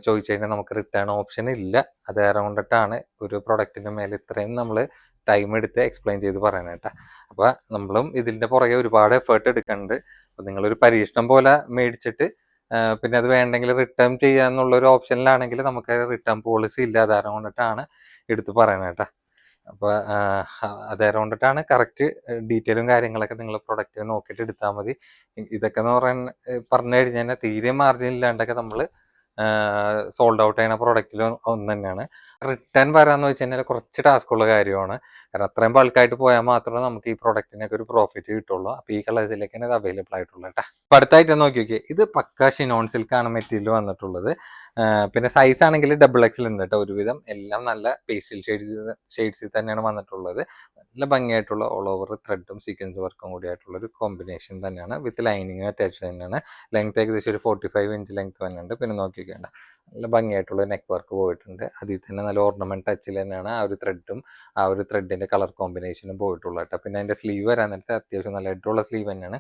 ചോദിച്ചു കഴിഞ്ഞാൽ നമുക്ക് റിട്ടേൺ ഓപ്ഷൻ ഇല്ല. അത് കാരണം കൊണ്ടിട്ടാണ് ഒരു പ്രൊഡക്റ്റിന്റെ മേലെ ഇത്രയും നമ്മൾ ടൈം എടുത്ത് എക്സ്പ്ലെയിൻ ചെയ്ത് പറയണം കേട്ടോ. അപ്പോൾ നമ്മളും ഇതിന്റെ പുറകെ ഒരുപാട് എഫേർട്ട് എടുക്കുന്നുണ്ട് അപ്പോൾ നിങ്ങളൊരു പരീക്ഷണം പോലെ മേടിച്ചിട്ട് പിന്നെ അത് വേണ്ടെങ്കിൽ റിട്ടേൺ ചെയ്യാന്നുള്ള ഒരു ഓപ്ഷനിലാണെങ്കിൽ നമുക്ക് റിട്ടേൺ പോളിസി ഇല്ല. അത് കാരണം കൊണ്ടിട്ടാണ് എടുത്ത് പറയണം കേട്ടോ. അപ്പോൾ അതേറെ കൊണ്ടിട്ടാണ് കറക്റ്റ് ഡീറ്റെയിലും കാര്യങ്ങളൊക്കെ നിങ്ങൾ പ്രൊഡക്റ്റ് നോക്കിയിട്ട് എടുത്താൽ മതി. ഇതൊക്കെ എന്ന് പറയാൻ പറഞ്ഞു കഴിഞ്ഞാൽ തീരെ മാർജിൻ ഇല്ലാണ്ടൊക്കെ നമ്മൾ സോൾഡ് ഔട്ട് ചെയ്യുന്ന പ്രോഡക്റ്റിൽ ഒന്ന് തന്നെയാണ്. റിട്ടേൺ വരാന്ന് വെച്ച് കഴിഞ്ഞാൽ കുറച്ച് ടാസ്ക്കുള്ള കാര്യമാണ്. കാരണം അത്രയും ബൾക്കായിട്ട് പോയാൽ മാത്രമേ നമുക്ക് ഈ പ്രൊഡക്റ്റിനൊക്കെ ഒരു പ്രോഫിറ്റ് കിട്ടുള്ളൂ. അപ്പോൾ ഈ കളേഴ്സിലേക്കാണ് ഇത് അവൈലബിൾ ആയിട്ടുള്ളത് കേട്ടോ അടുത്തായിട്ട് നോക്കി നോക്കിയേ ഇത് പക്ക ഷിനോൺ സിൽക്കാണ് മെറ്റീരിയൽ വന്നിട്ടുള്ളത്. പിന്നെ സൈസ് ആണെങ്കിൽ ഡബിൾ എക്സൽ ഉണ്ട് കേട്ടോ ഒരുവിധം എല്ലാം നല്ല പേസ്റ്റൽ ഷെയ്ഡ്സ് ഷെയ്ഡ്സിൽ തന്നെയാണ് വന്നിട്ടുള്ളത്. നല്ല ഭംഗിയായിട്ടുള്ള ഓൾ ഓവർ ത്രെഡും സീക്വൻസ് വർക്കും കൂടി ആയിട്ടുള്ള ഒരു കോമ്പിനേഷൻ തന്നെയാണ്. വിത്ത് ലൈനിങ് അറ്റാച്ച് തന്നെയാണ്. ലെങ്ത് ഏകദേശം ഒരു ഫോർട്ടി ഫൈവ് ഇഞ്ച് ലെങ്ത് തന്നെയുണ്ട് പിന്നെ നോക്കിക്കേണ്ട. നല്ല ഭംഗിയായിട്ടുള്ള നെക്ക് വർക്ക് പോയിട്ടുണ്ട്. അതിൽ തന്നെ നല്ല ഓർണമെന്റ് ടച്ചിൽ തന്നെയാണ് ആ ഒരു ത്രെഡും ആ ഒരു ത്രെഡിന്റെ കളർ കോമ്പിനേഷനും പോയിട്ടുള്ളത് കേട്ടോ. പിന്നെ അതിന്റെ സ്ലീവ് വരാൻ നേരത്തെ അത്യാവശ്യം നല്ല ഹെഡുള്ള സ്ലീവ് തന്നെയാണ്.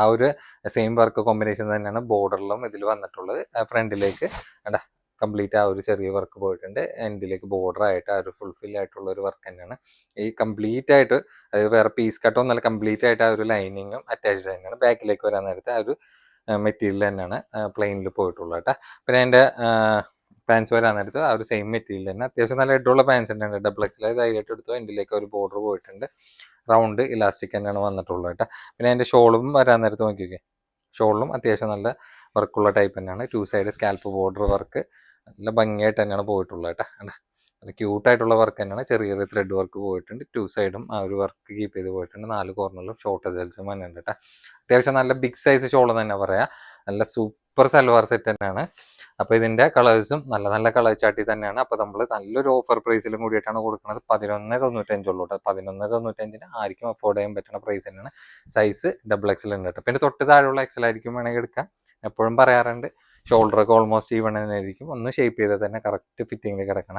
ആ ഒരു സെയിം വർക്ക് കോമ്പിനേഷൻ തന്നെയാണ് ബോർഡറിലും ഇതിൽ വന്നിട്ടുള്ളത്. ഫ്രണ്ടിലേക്ക് എടാ കംപ്ലീറ്റ് ആ ഒരു ചെറിയ വർക്ക് പോയിട്ടുണ്ട്. എൻഡിലേക്ക് ബോർഡർ ആയിട്ട് ആ ഒരു ഫുൾഫിൽ ആയിട്ടുള്ള ഒരു വർക്ക് തന്നെയാണ്. ഈ കംപ്ലീറ്റ് ആയിട്ട് അതായത് വേറെ പീസ് കട്ടോ നല്ല കംപ്ലീറ്റ് ആയിട്ട് ആ ഒരു ലൈനിങ്ങും അറ്റാച്ച്ഡ് തന്നെയാണ്. ബാക്കിലേക്ക് വരാൻ നേരത്തെ ആ ഒരു മെറ്റീരിയൽ തന്നെയാണ്. പ്ലെയിനിൽ പോയിട്ടുള്ളത് കേട്ടോ. പിന്നെ അതിന്റെ പാൻസ് വരാൻ നേരത്ത് ആ ഒരു സെയിം മെറ്റീരിയൽ തന്നെ. അത്യാവശ്യം നല്ല ഹെഡുള്ള പാൻസ് തന്നെയാണ്. ഡബിൾ എക്സിൽ ധൈര്യമായിട്ട് എടുത്തു. എൻഡിലേക്ക് ഒരു ബോർഡർ പോയിട്ടുണ്ട്. റൗണ്ട് ഇലാസ്റ്റിക് തന്നെയാണ് വന്നിട്ടുള്ളത് കേട്ടോ. പിന്നെ അതിന്റെ ഷോളും വരാൻ നേരത്ത് നോക്കിയൊക്കെ ഷോളിലും അത്യാവശ്യം നല്ല വർക്കുള്ള ടൈപ്പ് തന്നെയാണ്. Two side scallop border work നല്ല ഭംഗിയായിട്ട് തന്നെയാണ് പോയിട്ടുള്ളത് കേട്ടോ. നല്ല ക്യൂട്ടായിട്ടുള്ള വർക്ക് തന്നെയാണ്. ചെറിയ ചെറിയ ത്രെഡ് വർക്ക് പോയിട്ടുണ്ട്. ടു സൈഡും ആ ഒരു വർക്ക് കീപ്പ് ചെയ്ത് പോയിട്ടുണ്ട്. നാല് കോർണറിലും ഷോർട്ട് സെൽസും വന്നിട്ടുണ്ട് കേട്ടോ അത്യാവശ്യം നല്ല ബിഗ് സൈസ് ഷോൾ തന്നെ പറയാം. നല്ല സൂപ്പർ സൽവാർ സെറ്റ് തന്നെയാണ്. അപ്പോൾ ഇതിന്റെ കളേഴ്സും നല്ല നല്ല കളർ ചാട്ടി തന്നെയാണ്. അപ്പോൾ നമ്മൾ നല്ലൊരു ഓഫർ പ്രൈസിലും കൂടിയിട്ടാണ് കൊടുക്കുന്നത്. പതിനൊന്ന് തൊണ്ണൂറ്റഞ്ചുള്ളൂ കേട്ടോ പതിനൊന്ന് തൊണ്ണൂറ്റഞ്ചിന് ആയിരിക്കും അഫോർഡ് ചെയ്യാൻ പറ്റുന്ന പ്രൈസ് തന്നെയാണ്. സൈസ് ഡബിൾ എക്സൽ ഉണ്ട് കേട്ടോ പിന്നെ തൊട്ട് താഴെയുള്ള എക്സൽ ആയിരിക്കും വേണമെങ്കിൽ എടുക്കാം. എപ്പോഴും പറയാറുണ്ട്. ഷോൾഡറൊക്കെ ഓൾമോസ്റ്റ് ഈവൺ തന്നെ ആയിരിക്കും. ഒന്ന് ഷേപ്പ് ചെയ്താൽ തന്നെ കറക്റ്റ് ഫിറ്റിങ്ങിൽ കിടക്കണ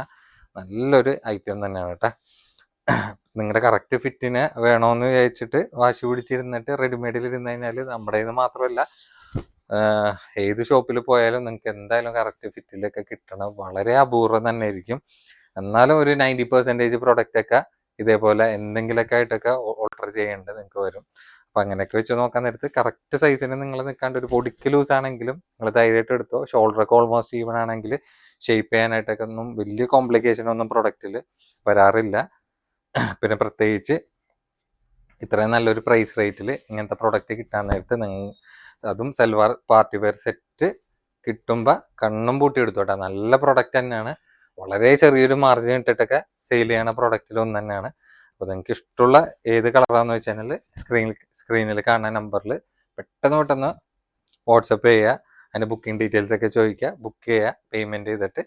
നല്ലൊരു ഐറ്റം തന്നെയാണ് കേട്ടോ നിങ്ങളുടെ കറക്റ്റ് ഫിറ്റിന് വേണമെന്ന് വിചാരിച്ചിട്ട് വാശി പിടിച്ചിരുന്നിട്ട് റെഡിമെയ്ഡിൽ ഇരുന്ന് കഴിഞ്ഞാൽ നമ്മുടെ ഇത് മാത്രമല്ല ഏത് ഷോപ്പിൽ പോയാലും നിങ്ങൾക്ക് എന്തായാലും കറക്റ്റ് ഫിറ്റിലൊക്കെ കിട്ടണം. വളരെ അപൂർവം തന്നെ ആയിരിക്കും എന്നാലും ഒരു നയന്റി പെർസെന്റേജ് പ്രൊഡക്റ്റ് ഒക്കെ ഇതേപോലെ എന്തെങ്കിലുമൊക്കെ ആയിട്ടൊക്കെ ഓർഡർ ചെയ്യേണ്ടത് നിങ്ങൾക്ക് വരും. അപ്പം അങ്ങനെയൊക്കെ വെച്ച് നോക്കാൻ നേരത്ത് കറക്റ്റ് സൈസിന് നിങ്ങൾ നിൽക്കാണ്ട് ഒരു പൊടിക്ക് ലൂസ് ആണെങ്കിലും നിങ്ങൾ ധൈര്യമായിട്ട് എടുത്തോ. ഷോൾഡറൊക്കെ ഓൾമോസ്റ്റ് ഈവൺ ആണെങ്കിൽ ഷേപ്പ് ചെയ്യാനായിട്ടൊക്കെ ഒന്നും വലിയ കോംപ്ലിക്കേഷൻ ഒന്നും പ്രൊഡക്റ്റിൽ വരാറില്ല. പിന്നെ പ്രത്യേകിച്ച് ഇത്രയും നല്ലൊരു പ്രൈസ് റേറ്റിൽ ഇങ്ങനത്തെ പ്രൊഡക്റ്റ് കിട്ടാൻ നേരത്ത് നിങ്ങൾ അതും സെൽവാർ പാർട്ടി വെയർ സെറ്റ് കിട്ടുമ്പോൾ കണ്ണും പൂട്ടി എടുത്തോട്ടെ നല്ല പ്രൊഡക്റ്റ് തന്നെയാണ്. വളരെ ചെറിയൊരു മാർജിൻ ഇട്ടിട്ടൊക്കെ സെയിൽ ചെയ്യണ പ്രൊഡക്റ്റിൽ ഒന്ന് തന്നെയാണ് അപ്പോൾ നിങ്ങൾക്ക് ഇഷ്ടമുള്ള ഏത് കളറാന്ന് വെച്ച് കഴിഞ്ഞാൽ സ്ക്രീനിൽ സ്ക്രീനിൽ കാണുന്ന നമ്പറിൽ പെട്ടെന്ന് പെട്ടെന്ന് വാട്സപ്പ് ചെയ്യുക അതിന്റെ ബുക്കിംഗ് ഡീറ്റെയിൽസ് ഒക്കെ ചോദിക്കുക ബുക്ക് ചെയ്യുക പേയ്മെന്റ് ചെയ്തിട്ട്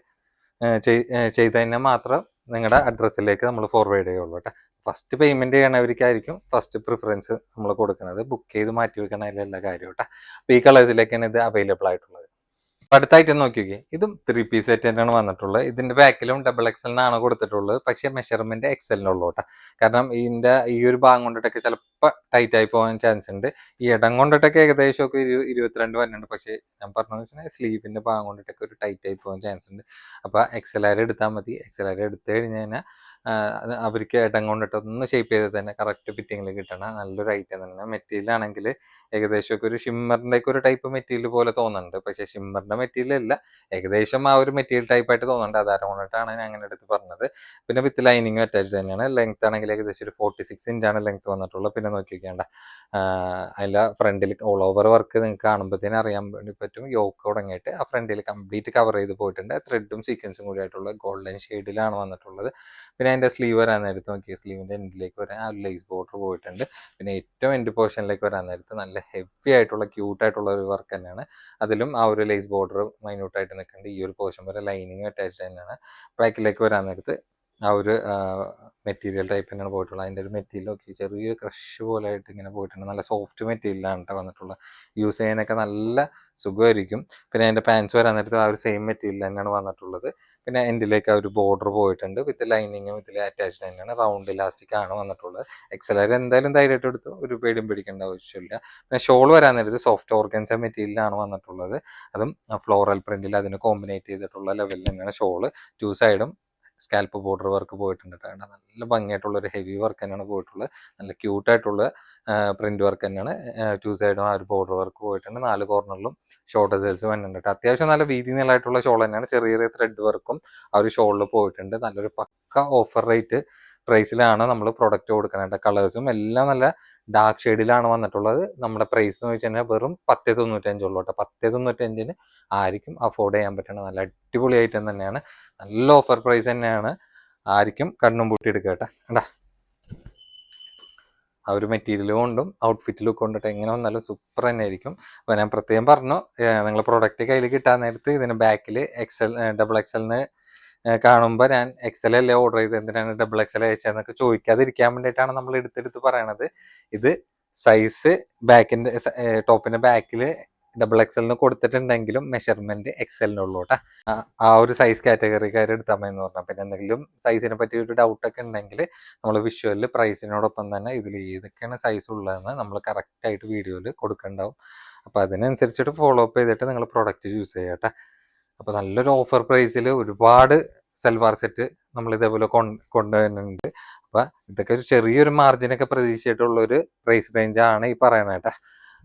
ചെയ്ത് കഴിഞ്ഞാൽ മാത്രം നിങ്ങളുടെ അഡ്രസ്സിലേക്ക് നമ്മൾ ഫോർവേഡ് ചെയ്യുള്ളൂ കേട്ടോ. ഫസ്റ്റ് പേയ്മെന്റ് ചെയ്യണവർക്കായിരിക്കും ഫസ്റ്റ് പ്രിഫറൻസ് നമ്മൾ കൊടുക്കുന്നത് ബുക്ക് ചെയ്ത് മാറ്റി വെക്കണ എല്ലാ കാര്യം കേട്ടോ. അപ്പോൾ ഈ കളേഴ്സിലേക്കാണ് ഇത് അവൈലബിൾ ആയിട്ടുള്ളത്. അടുത്തായിട്ട് നോക്കിയേ ഇതും ത്രീ പീസ് തന്നെയാണ് വന്നിട്ടുള്ളത്. ഇതിന്റെ ബാക്കിലും ഡബിൾ എക്സലിനാണ് കൊടുത്തിട്ടുള്ളത്. പക്ഷേ മെഷർമെന്റ് എക്സലിനുള്ളൂ കാരണം ഇതിന്റെ ഈ ഒരു ഭാഗം കൊണ്ടിട്ടൊക്കെ ചിലപ്പോൾ ടൈറ്റ് ആയി പോകാൻ ചാൻസ് ഉണ്ട്. ഈ ഇടം കൊണ്ടിട്ടൊക്കെ ഏകദേശം ഒക്കെ ഇരു ഇരുപത്തിരണ്ട് വരുന്നുണ്ട് പക്ഷേ ഞാൻ വെച്ചാൽ സ്ലീവിന്റെ ഭാഗം കൊണ്ടിട്ടൊക്കെ ഒരു ടൈറ്റ് ആയി പോകാൻ ചാൻസ് ഉണ്ട്. അപ്പോൾ എക്സലാർ എടുത്താൽ മതി. എക്സലാർ എടുത്തു കഴിഞ്ഞ് കഴിഞ്ഞാൽ അവർക്ക് ഇടം കൊണ്ടിട്ട് ഒന്ന് ഷേപ്പ് ചെയ്ത് തന്നെ കറക്റ്റ് ഫിറ്റിങ്ങിൽ കിട്ടണം നല്ലൊരു ഐറ്റം തന്നെ മെറ്റീരിയൽ ആണെങ്കിൽ ഏകദേശം ഒക്കെ ഒരു ഷിമ്മറിന്റെ ഒക്കെ ഒരു ടൈപ്പ് മെറ്റീരിയൽ പോലെ തോന്നുന്നുണ്ട്. പക്ഷെ ഷിമ്മറിന്റെ മെറ്റീരിയൽ അല്ല. ഏകദേശം ആ ഒരു മെറ്റീരിയൽ ടൈപ്പ് ആയിട്ട് തോന്നുന്നുണ്ട്. അതാരം കൊണ്ടിട്ടാണ് ഞാൻ അങ്ങനെ എടുത്ത് പറഞ്ഞത്. പിന്നെ വിത്ത് ലൈനിങ് അറ്റാച്ച്ഡ് തന്നെയാണ്. ലെങ്ത് ആണെങ്കിൽ ഏകദേശം ഒരു ഫോർട്ടി സിക്സ് ഇഞ്ചാണ് ലെങ്ത് വന്നിട്ടുള്ളത്. പിന്നെ നോക്കിക്കേണ്ട അതിന്റെ ഫ്രണ്ടിൽ ഓൾ ഓവർ വർക്ക് നിങ്ങൾക്ക് കാണുമ്പോഴത്തേനും അറിയാൻ വേണ്ടി പറ്റും. യോക്ക് തുടങ്ങിയിട്ട് ആ ഫ്രണ്ടിൽ കംപ്ലീറ്റ് കവർ ചെയ്ത് പോയിട്ടുണ്ട്. ത്രെഡും സീക്വൻസും കൂടി ആയിട്ടുള്ള ഗോൾഡൻ ഷെയ്ഡിലാണ് വന്നിട്ടുള്ളത്. പിന്നെ അതിന്റെ സ്ലീവ് വരാൻ നേരത്ത് നോക്കിയ സ്ലീവിന്റെ എൻഡിലേക്ക് വരാൻ ആ ലേസ് ബോർഡർ പോയിട്ടുണ്ട്. പിന്നെ ഏറ്റവും എൻഡ് പോർഷനിലേക്ക് വരാൻ നേരത്ത് നല്ല ഹെവി ആയിട്ടുള്ള ക്യൂട്ട് ആയിട്ടുള്ള ഒരു വർക്ക് തന്നെയാണ്. അതിലും ആ ഒരു ലേസ് ബോർഡർ മൈന്യൂട്ടായിട്ട് നിൽക്കുന്നുണ്ട് ഈ ഒരു പോർഷൻ വരെ ലൈനിങ് അറ്റാച്ച്ഡ് തന്നെയാണ്. ബാക്കിലേക്ക് വരാൻ നേരത്ത് ആ ഒരു മെറ്റീരിയൽ ടൈപ്പ് ഇങ്ങനെ പോയിട്ടുള്ളത് അതിന്റെ ഒരു മെറ്റീരിയൽ ഒക്കെ ചെറിയ ക്രഷ് പോലെ ആയിട്ട് ഇങ്ങനെ പോയിട്ടുണ്ട്. നല്ല സോഫ്റ്റ് മെറ്റീരിയലാണ് കേട്ടോ വന്നിട്ടുള്ളത് യൂസ് ചെയ്യാനൊക്കെ നല്ല സുഖമായിരിക്കും. പിന്നെ അതിന്റെ പാൻസ് വരാൻ നേരത്ത് ആ ഒരു സെയിം മെറ്റീരിയൽ തന്നെയാണ് വന്നിട്ടുള്ളത്. പിന്നെ എൻഡിലേക്ക് ആ ഒരു ബോർഡർ പോയിട്ടുണ്ട്. വിത്ത് ലൈനിങ്ങും ഇതിൽ അറ്റാച്ച്ഡ് തന്നെയാണ്. റൗണ്ട് ഇലാസ്റ്റിക് ആണ് വന്നിട്ടുള്ളത്. എക്സലർ എന്തായാലും ധൈര്യമായിട്ട് എടുത്തു ഒരു പേടിയും പിടിക്കേണ്ട ആവശ്യമില്ല. പിന്നെ ഷോൾ വരാൻ നേരത്ത് സോഫ്റ്റ് ഓർഗൻസ മെറ്റീരിയലാണ് വന്നിട്ടുള്ളത്. അതും ഫ്ലോറൽ പ്രിന്റിൽ അതിന് കോമ്പിനേറ്റ് ചെയ്തിട്ടുള്ള ലെവലിൽ തന്നെയാണ് ഷോൾ ടു സൈഡും സ്കാൽപ്പ് ബോർഡർ വർക്ക് പോയിട്ടുണ്ട് കേട്ടോ നല്ല ഭംഗിയായിട്ടുള്ള ഒരു ഹെവി വർക്ക് തന്നെയാണ് പോയിട്ടുള്ളത്. നല്ല ക്യൂട്ടായിട്ടുള്ള പ്രിന്റ് വർക്ക് തന്നെയാണ്. ടു സൈഡും ആ ഒരു ബോർഡർ വർക്ക് പോയിട്ടുണ്ട്. നാല് കോർണറിലും ഷോർട്ട് സെൽസ് വന്നിട്ടുണ്ട് കേട്ടോ അത്യാവശ്യം നല്ല വീതി നീളമായിട്ടുള്ള ഷോൾ തന്നെയാണ്. ചെറിയ ചെറിയ ത്രെഡ് വർക്കും ആ ഒരു ഷോളിൽ പോയിട്ടുണ്ട്. നല്ലൊരു പക്ക ഓഫർ റേറ്റ് പ്രൈസിലാണ് നമ്മൾ പ്രൊഡക്റ്റ് കൊടുക്കുന്നത് കളേഴ്സും എല്ലാം നല്ല ഡാർക്ക് ഷെയ്ഡിലാണ് വന്നിട്ടുള്ളത്. നമ്മുടെ പ്രൈസ് എന്ന് വെച്ച് കഴിഞ്ഞാൽ വെറും പത്തേ തൊണ്ണൂറ്റഞ്ചുള്ളൂ കേട്ടോ പത്തേ തൊണ്ണൂറ്റഞ്ചിന് ആയിരിക്കും അഫോർഡ് ചെയ്യാൻ പറ്റണ നല്ല അടിപൊളി ഐറ്റം തന്നെയാണ്. നല്ല ഓഫർ പ്രൈസ് തന്നെയാണ്. ആയിരിക്കും കണ്ണും പൂട്ടി എടുക്കുക കേട്ടോ. കണ്ടാ? ആ ഒരു മെറ്റീരിയൽ കൊണ്ടും ഔട്ട്ഫിറ്റ് ലുക്ക് കൊണ്ടിട്ട് എങ്ങനെ വന്നാലും സൂപ്പർ തന്നെ ആയിരിക്കും. അപ്പോൾ ഞാൻ പ്രത്യേകം പറഞ്ഞു നിങ്ങൾ പ്രൊഡക്റ്റ് കയ്യിൽ കിട്ടാൻ നേരത്ത് ഇതിന് ബാക്കിൽ എക്സൽ ഡബിൾ എക്സലിന് കാണുമ്പോൾ ഞാൻ എക്സൽ അല്ലേ ഓർഡർ ചെയ്ത് എന്തിനാണ് ഡബിൾ എക്സൽ അയച്ചതെന്നൊക്കെ ചോദിക്കാതിരിക്കാൻ വേണ്ടിയിട്ടാണ് നമ്മൾ എടുത്തെടുത്ത് പറയണത്. ഇത് സൈസ് ബാക്കിന്റെ ടോപ്പിന്റെ ബാക്കിൽ ഡബിൾ എക്സലിന് കൊടുത്തിട്ടുണ്ടെങ്കിലും മെഷർമെന്റ് എക്സലിനുള്ളൂ കേട്ടോ ആ ഒരു സൈസ് കാറ്റഗറിക്കാർ എടുത്താൽ മതി എന്ന് പറഞ്ഞാൽ പിന്നെ എന്തെങ്കിലും സൈസിനെ പറ്റി ഒരു ഡൗട്ടൊക്കെ ഉണ്ടെങ്കിൽ നമ്മൾ വിഷ്വലിൽ പ്രൈസിനോടൊപ്പം തന്നെ ഇതിൽ ഏതൊക്കെയാണ് സൈസ് ഉള്ളതെന്ന് നമ്മൾ കറക്റ്റായിട്ട് വീഡിയോയിൽ കൊടുക്കണ്ടാവും. അപ്പോൾ അതിനനുസരിച്ചിട്ട് ഫോളോ അപ്പ് ചെയ്തിട്ട് നിങ്ങൾ പ്രൊഡക്റ്റ് യൂസ് ചെയ്യട്ടെ. അപ്പോൾ നല്ലൊരു ഓഫർ പ്രൈസിൽ ഒരുപാട് സെൽവാർ സെറ്റ് നമ്മൾ ഇതേപോലെ കൊണ്ടുവരുന്നുണ്ട്. അപ്പോൾ ഇതൊക്കെ ഒരു ചെറിയൊരു മാർജിനൊക്കെ പ്രതീക്ഷിച്ചിട്ടുള്ള ഒരു പ്രൈസ് റേഞ്ച് ആണ് ഈ പറയുന്നത് കേട്ടോ.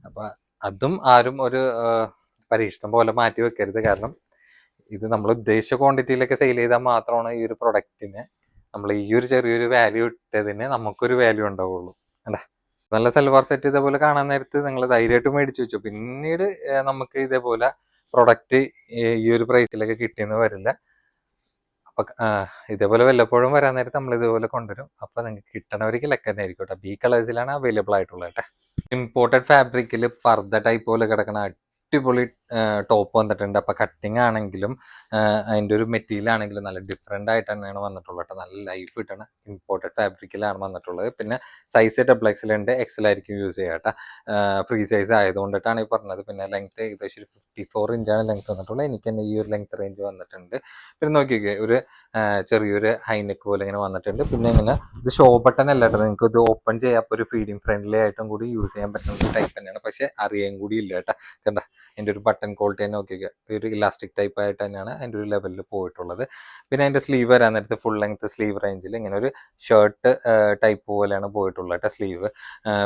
അപ്പോൾ അതും ആരും ഒരു പരീക്ഷണം പോലെ മാറ്റി വെക്കരുത്. കാരണം ഇത് നമ്മൾ ഉദ്ദേശിച്ച ക്വാണ്ടിറ്റിയിലൊക്കെ സെയിൽ ചെയ്താൽ മാത്രമാണ് ഈ ഒരു പ്രൊഡക്റ്റിന് നമ്മൾ ഈ ഒരു ചെറിയൊരു വാല്യൂ ഇട്ടതിന് നമുക്കൊരു വാല്യൂ ഉണ്ടാവുള്ളൂ. അല്ലേ നല്ല സെൽവാർ സെറ്റ് ഇതേപോലെ കാണാൻ നേരത്ത് നിങ്ങൾ ധൈര്യമായിട്ട് മേടിച്ചു വെച്ചു. പിന്നീട് നമുക്ക് ഇതേപോലെ പ്രൊഡക്റ്റ് ഈ ഒരു പ്രൈസിലൊക്കെ കിട്ടിയെന്ന് വരില്ല. അപ്പൊ ഇതേപോലെ വല്ലപ്പോഴും വരാൻ നേരത്ത് നമ്മൾ ഇതുപോലെ കൊണ്ടുവരും. അപ്പൊ നിങ്ങൾക്ക് കിട്ടണവർക്ക് ലക്ക് തന്നെ ആയിരിക്കും കേട്ടോ. ബി കളേഴ്സിലാണ് അവൈലബിൾ ആയിട്ടുള്ളത് കേട്ടോ. ഇമ്പോർട്ടഡ് ഫാബ്രിക്കിൽ പർദ്ദ ടൈപ്പ് പോലെ കിടക്കണ അടിപൊളി ടോപ്പ് വന്നിട്ടുണ്ട്. അപ്പൊ കട്ടിങ് ആണെങ്കിലും അതിന്റെ ഒരു മെറ്റീരിയൽ ആണെങ്കിലും നല്ല ഡിഫറെന്റ് ആയിട്ട് തന്നെയാണ് വന്നിട്ടുള്ളത് കേട്ടോ. നല്ല ലൈഫ് കിട്ടണ. ഇമ്പോർട്ടഡ് ഫാബ്രിക്കിലാണ് വന്നിട്ടുള്ളത്. പിന്നെ സൈസ് ഡബിൾ എക്സൽ ആയിരിക്കും യൂസ് ചെയ്യുക കേട്ടോ. ഫ്രീ സൈസ് ആയതുകൊണ്ടിട്ടാണ് ഈ പറഞ്ഞത്. പിന്നെ ലെങ്ത് ഏകദേശം ഒരു ഫിഫ്റ്റി ഫോർ ഇഞ്ചാണ് ലെങ്ത് വന്നിട്ടുള്ളത്. എനിക്ക് തന്നെ ഈ ഒരു ലെങ്ത് റേഞ്ച് വന്നിട്ടുണ്ട്. പിന്നെ നോക്കിക്കേ ഒരു ചെറിയൊരു ഹൈനെക്ക് പോലെ ഇങ്ങനെ വന്നിട്ടുണ്ട്. പിന്നെ ഇങ്ങനെ ഇത് ഷോ ബട്ടൺ അല്ല കേട്ടോ. നിങ്ങൾക്ക് ഇത് ഓപ്പൺ ചെയ്യാൻ ഒരു ഫീഡിങ് ഫ്രണ്ട്ലി ആയിട്ടും കൂടി യൂസ് ചെയ്യാൻ പറ്റുന്ന ടൈപ്പ് തന്നെയാണ്. പക്ഷേ അറിയാൻ കൂടി ഇല്ല കേട്ടോ. കണ്ട? അതിന്റെ ഒരു ബട്ടൺ ക്വാളിറ്റി തന്നെ നോക്കിക്കുക ഒരു ഇലാസ്റ്റിക് ടൈപ്പ് ആയിട്ട് തന്നെയാണ് അതിന്റെ ഒരു ലെവലിൽ പോയിട്ടുള്ളത്. പിന്നെ അതിന്റെ സ്ലീവ് വരാൻ നേരത്ത് ഫുൾ ലെങ്ത് സ്ലീവ് റേഞ്ചിൽ ഇങ്ങനെ ഒരു ഷർട്ട് ടൈപ്പ് പോലെയാണ് പോയിട്ടുള്ളത് കേട്ടോ സ്ലീവ്